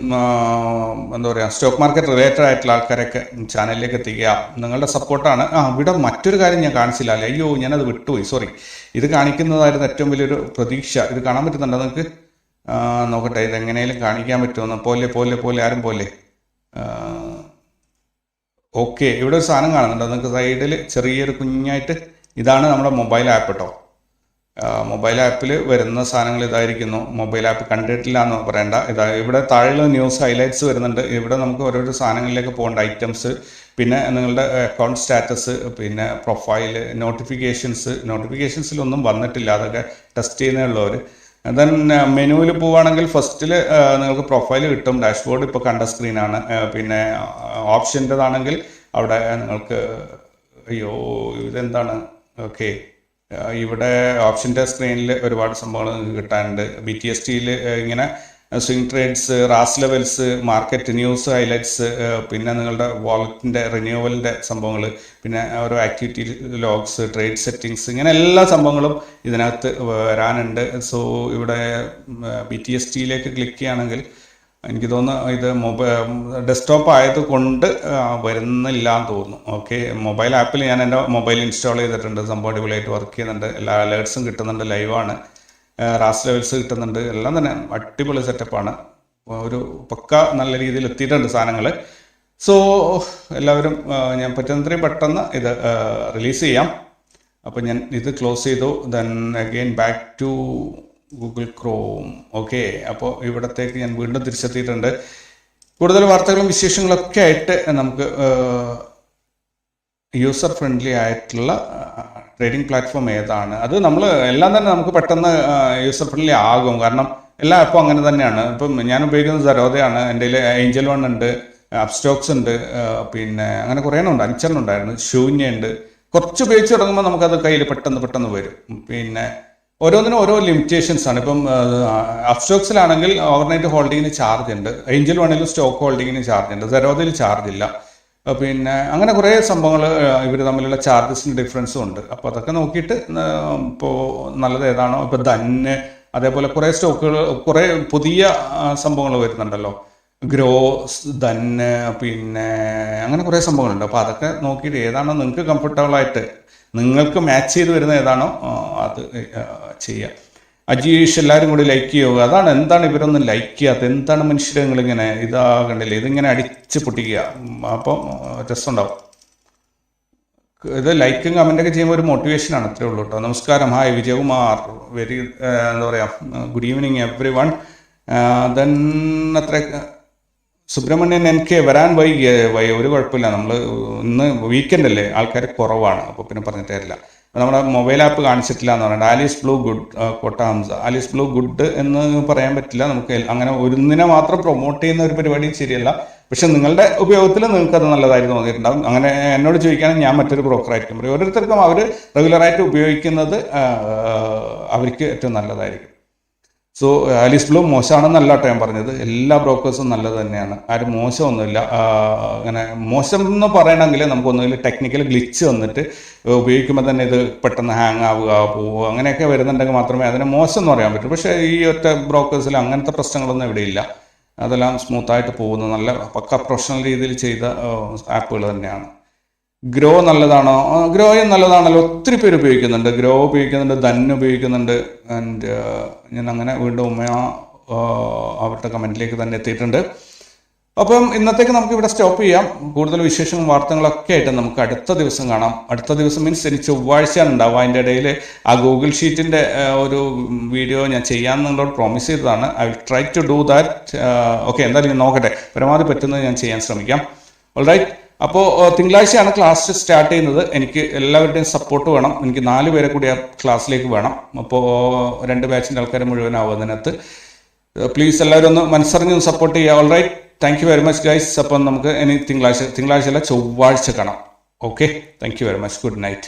എന്താ പറയുക സ്റ്റോക്ക് മാർക്കറ്റ് റിലേറ്റഡ് ആയിട്ടുള്ള ആൾക്കാരൊക്കെ ചാനലിലേക്ക് എത്തിക്കുക. നിങ്ങളുടെ സപ്പോർട്ടാണ് ആ ഇവിടെ മറ്റൊരു കാര്യം ഞാൻ കാണിച്ചില്ല അല്ലേ? അയ്യോ ഞാനത് വിട്ടുപോയി. സോറി ഇത് കാണിക്കുന്നതായിരുന്നു ഏറ്റവും വലിയൊരു പ്രതീക്ഷ. ഇത് കാണാൻ പറ്റുന്നുണ്ടോ നിങ്ങൾക്ക്? നോക്കട്ടെ ഇത് എങ്ങനെയും കാണിക്കാൻ പറ്റുമെന്ന്. പോലെ പോലെ പോലെ ആരും പോലെ. ഓക്കെ ഇവിടെ ഒരു സാധനം കാണുന്നുണ്ട്. നിങ്ങൾക്ക് സൈഡിൽ ചെറിയൊരു കുഞ്ഞായിട്ട് ഇതാണ് നമ്മുടെ മൊബൈൽ ആപ്പ് കേട്ടോ മൊബൈൽ ആപ്പിൽ വരുന്ന സാധനങ്ങൾ ഇതായിരിക്കുന്നു. മൊബൈൽ ആപ്പ് കണ്ടിട്ടില്ല എന്ന് പറയണ്ട. ഇതാ ഇവിടെ താഴെയുള്ള ന്യൂസ് ഹൈലൈറ്റ്സ് വരുന്നുണ്ട്. ഇവിടെ നമുക്ക് ഓരോരോ സാധനങ്ങളിലേക്ക് പോകേണ്ട. ഐറ്റംസ് പിന്നെ നിങ്ങളുടെ അക്കൗണ്ട് സ്റ്റാറ്റസ് പിന്നെ പ്രൊഫൈൽ നോട്ടിഫിക്കേഷൻസ്. നോട്ടിഫിക്കേഷൻസിലൊന്നും വന്നിട്ടില്ല. അതൊക്കെ ടെസ്റ്റ് ചെയ്യുന്നേ ഉള്ളവർ ദെൻ മെനുവിൽ പോവുകയാണെങ്കിൽ ഫസ്റ്റിൽ നിങ്ങൾക്ക് പ്രൊഫൈൽ കിട്ടും. ഡാഷ്ബോർഡ് ഇപ്പോൾ കണ്ട സ്ക്രീനാണ്. പിന്നെ ഓപ്ഷന്റെതാണെങ്കിൽ അവിടെ നിങ്ങൾക്ക് അയ്യോ ഇതെന്താണ്? ഓക്കെ. ഇവിടെ ഓപ്ഷന്റെ സ്ക്രീനിൽ ഒരുപാട് സംഭവങ്ങൾ നിങ്ങൾക്ക് കിട്ടാനുണ്ട്. ബി ടി എസ് ടിയിൽ ഇങ്ങനെ സ്വിംഗ് ട്രേഡ്സ് റാസ് ലെവൽസ് മാർക്കറ്റ് ന്യൂസ് ഹൈലൈറ്റ്സ് പിന്നെ നിങ്ങളുടെ വാളറ്റിന്റെ റിന്യൂവലിന്റെ സംഭവങ്ങൾ പിന്നെ ഓരോ ആക്ടിവിറ്റി ലോഗ്സ് ട്രേഡ് സെറ്റിങ്സ് ഇങ്ങനെ എല്ലാ സംഭവങ്ങളും ഇതിനകത്ത് വരാനുണ്ട്. സോ ഇവിടെ ബി ടി എസ് ടിയിലേക്ക് ക്ലിക്ക് ചെയ്യുകയാണെങ്കിൽ എനിക്ക് തോന്നുന്നു ഇത് മൊബൈൽ ഡെസ്ക്ടോപ്പ് ആയത് കൊണ്ട് വരുന്നില്ല എന്ന് തോന്നുന്നു. ഓക്കെ മൊബൈൽ ആപ്പിൽ ഞാൻ എന്റെ മൊബൈൽ ഇൻസ്റ്റാൾ ചെയ്തിട്ടുണ്ട്. സംഭവം അടിപൊളിയായിട്ട് വർക്ക് ചെയ്യുന്നുണ്ട്. എല്ലാ അലേർട്സും കിട്ടുന്നുണ്ട്. ലൈവാണ് റാസ് ലെവൽസ് കിട്ടുന്നുണ്ട്. എല്ലാം തന്നെ അടിപൊളി സെറ്റപ്പാണ്. ഒരു പക്ക നല്ല രീതിയിൽ എത്തിയിട്ടുണ്ട് സാധനങ്ങൾ സോ എല്ലാവരും ഞാൻ പറ്റുന്നത്രയും പെട്ടെന്ന് ഇത് റിലീസ് ചെയ്യാം. അപ്പോൾ ഞാൻ ഇത് ക്ലോസ് ചെയ്തു. Then again back to Google Chrome okay അപ്പോൾ ഇവിടത്തേക്ക് ഞാൻ വീണ്ടും തിരിച്ചെത്തിയിട്ടുണ്ട്. കൂടുതൽ വാർത്തകളും വിശേഷങ്ങളൊക്കെ ആയിട്ട് നമുക്ക് യൂസർ ഫ്രണ്ട്ലി ആയിട്ടുള്ള ട്രേഡിംഗ് പ്ലാറ്റ്ഫോം ഏതാണ്? അത് നമ്മൾ എല്ലാം തന്നെ നമുക്ക് പെട്ടെന്ന് യൂസർ ഫ്രണ്ട്ലി ആകും. കാരണം എല്ലാ ആപ്പും അങ്ങനെ തന്നെയാണ്. ഇപ്പം ഞാൻ ഉപയോഗിക്കുന്നത് സരോദയാണ് എന്റെ ഏഞ്ചൽ വൺ ഉണ്ട് അപ്സ്റ്റോക്സ് ഉണ്ട് പിന്നെ അങ്ങനെ കുറേ എണ്ണം ഉണ്ട്. അഞ്ചെണ്ണം ഉണ്ടായിരുന്നു. ശൂന്യ ഉണ്ട്. കുറച്ച് ഉപയോഗിച്ച് തുടങ്ങുമ്പോൾ നമുക്കത് കയ്യിൽ പെട്ടെന്ന് പെട്ടെന്ന് വരും. പിന്നെ ഓരോന്നിനും ഓരോ ലിമിറ്റേഷൻസ് ആണ്. ഇപ്പം അപ്സ്റ്റോക്സിലാണെങ്കിൽ ഓവർനൈറ്റ് ഹോൾഡിങ്ങിന് ചാർജ് ഉണ്ട്. ഏഞ്ചൽ വണ്ണിൽ സ്റ്റോക്ക് ഹോൾഡിങ്ങിന് ചാർജ് ഉണ്ട്. സരോദയിൽ ചാർജ് ഇല്ല. പിന്നെ അങ്ങനെ കുറേ സംഭവങ്ങൾ ഇവർ തമ്മിലുള്ള ചാർജസിന് ഡിഫറൻസും ഉണ്ട്. അപ്പോൾ അതൊക്കെ നോക്കിയിട്ട് ഇപ്പോൾ നല്ലത് ഏതാണോ ഇപ്പോൾ ധന് അതേപോലെ കുറേ സ്റ്റോക്കുകൾ കുറേ പുതിയ സംഭവങ്ങൾ വരുന്നുണ്ടല്ലോ. ഗ്രോ ധന് പിന്നെ അങ്ങനെ കുറേ സംഭവങ്ങളുണ്ട്. അപ്പോൾ അതൊക്കെ നോക്കിയിട്ട് ഏതാണോ നിങ്ങൾക്ക് കംഫർട്ടബിൾ ആയിട്ട് നിങ്ങൾക്ക് മാച്ച് ചെയ്ത് വരുന്ന ഏതാണോ അത് ചെയ്യുക അജീഷ് എല്ലാവരും കൂടി ലൈക്ക് ചെയ്യുക. അതാണ് എന്താണ് ഇവരൊന്നും ലൈക്ക് ചെയ്യാത്തത്? എന്താണ് മനുഷ്യരെ നിങ്ങളിങ്ങനെ ഇതാകണ്ടില്ല ഇതിങ്ങനെ അടിച്ച് പൊട്ടിക്കുക. അപ്പം രസമുണ്ടാവും ഇത് ലൈക്കും കമന്റൊക്കെ ചെയ്യുമ്പോൾ ഒരു മോട്ടിവേഷനാണ് അത്രേ ഉള്ളൂ കേട്ടോ നമസ്കാരം. ഹായ് വിജയകുമാർ. വെരി എന്താ പറയുക good evening everyone then അത്ര സുബ്രഹ്മണ്യൻ എനിക്ക് വരാൻ വൈകി ഒരു കുഴപ്പമില്ല. നമ്മൾ ഇന്ന് വീക്കെൻഡ് അല്ലേ? ആൾക്കാർ കുറവാണ്. അപ്പോൾ പിന്നെ പറഞ്ഞിട്ടേ നമ്മുടെ മൊബൈൽ ആപ്പ് കാണിച്ചിട്ടില്ല എന്ന് പറയുന്നത് ആലീസ് ബ്ലൂ ഗുഡ് കോട്ട ഹംസ ആലീസ് ബ്ലൂ ഗുഡ് എന്ന് പറയാൻ പറ്റില്ല. നമുക്ക് അങ്ങനെ ഒന്നിനെ മാത്രം പ്രൊമോട്ട് ചെയ്യുന്ന ഒരു പരിപാടി ശരിയല്ല. പക്ഷെ നിങ്ങളുടെ ഉപയോഗത്തിൽ നിങ്ങൾക്ക് അത് നല്ലതായിട്ട് തോന്നിയിട്ടുണ്ടാകും അങ്ങനെ എന്നോട് ചോദിക്കുകയാണെങ്കിൽ ഞാൻ മറ്റൊരു ബ്രോക്കറായിരിക്കും പറയും ഓരോരുത്തർക്കും അവർ റെഗുലറായിട്ട് ഉപയോഗിക്കുന്നത് അവർക്ക് ഏറ്റവും നല്ലതായിരിക്കും. സോ ആലീസ് ബ്ലൂ മോശമാണെന്നല്ല ഞാൻ പറഞ്ഞത്. എല്ലാ ബ്രോക്കേഴ്സും നല്ലത് തന്നെയാണ്. ആരും മോശമൊന്നുമില്ല. അങ്ങനെ മോശം എന്ന് പറയണമെങ്കിൽ നമുക്കൊന്നുമില്ല ടെക്നിക്കൽ ഗ്ലിച്ച് വന്നിട്ട് ഉപയോഗിക്കുമ്പോൾ തന്നെ ഇത് പെട്ടെന്ന് ഹാങ് ആവുക പോവുക അങ്ങനെയൊക്കെ വരുന്നുണ്ടെങ്കിൽ മാത്രമേ അതിനെ മോശം എന്ന് പറയാൻ പറ്റൂ. പക്ഷേ ഈ ഒറ്റ ബ്രോക്കേഴ്സിൽ അങ്ങനത്തെ പ്രശ്നങ്ങളൊന്നും ഇവിടെ ഇല്ല. അതെല്ലാം സ്മൂത്തായിട്ട് പോകുന്നു. നല്ല പക്ക പ്രൊഫഷണൽ രീതിയിൽ ചെയ്ത ആപ്പുകൾ തന്നെയാണ്. ഗ്രോ നല്ലതാണോ? ഗ്രോ ഗ്രോയും നല്ലതാണല്ലോ. ഒത്തിരി പേര് ഉപയോഗിക്കുന്നുണ്ട്. ഗ്രോ ഉപയോഗിക്കുന്നുണ്ട് ധന് ഉപയോഗിക്കുന്നുണ്ട്. ആൻഡ് ഞാൻ അങ്ങനെ വീണ്ടും ഉമ്മ അവരുടെ കമന്റിലേക്ക് തന്നെ എത്തിയിട്ടുണ്ട്. അപ്പം ഇന്നത്തേക്ക് നമുക്ക് ഇവിടെ സ്റ്റോപ്പ് ചെയ്യാം. കൂടുതൽ വിശേഷങ്ങളും വാർത്തകളൊക്കെ ആയിട്ട് നമുക്ക് അടുത്ത ദിവസം കാണാം. അടുത്ത ദിവസം മീൻസ് എനിക്ക് ചൊവ്വാഴ്ചയാണ് ഉണ്ടാവും അതിന്റെ ഇടയിൽ ആ ഗൂഗിൾ ഷീറ്റിന്റെ ഒരു വീഡിയോ ഞാൻ ചെയ്യാമെന്ന് നിങ്ങളോട് പ്രോമിസ് ചെയ്തതാണ് I will try to do that okay എന്തായാലും ഞാൻ നോക്കട്ടെ. പരമാവധി പറ്റുന്നത് ഞാൻ ചെയ്യാൻ ശ്രമിക്കാം. ഓൾറൈറ്റ് അപ്പോൾ തിങ്കളാഴ്ചയാണ് ക്ലാസ് സ്റ്റാർട്ട് ചെയ്യുന്നത്. എനിക്ക് എല്ലാവരുടെയും സപ്പോർട്ട് വേണം. എനിക്ക് നാല് പേരെ കൂടി ആ ക്ലാസ്സിലേക്ക് വേണം. അപ്പോൾ രണ്ട് ബാച്ചിന്റെ ആൾക്കാർ മുഴുവൻ ആവുന്നതിനകത്ത്. പ്ലീസ് എല്ലാവരും ഒന്ന് മനസ്സറിഞ്ഞ് സപ്പോർട്ട് ചെയ്യുക. All right thank you very much guys അപ്പം നമുക്ക് ഇനി തിങ്കളാഴ്ച തിങ്കളാഴ്ച അല്ല ചൊവ്വാഴ്ച കാണാം. Okay thank you very much good night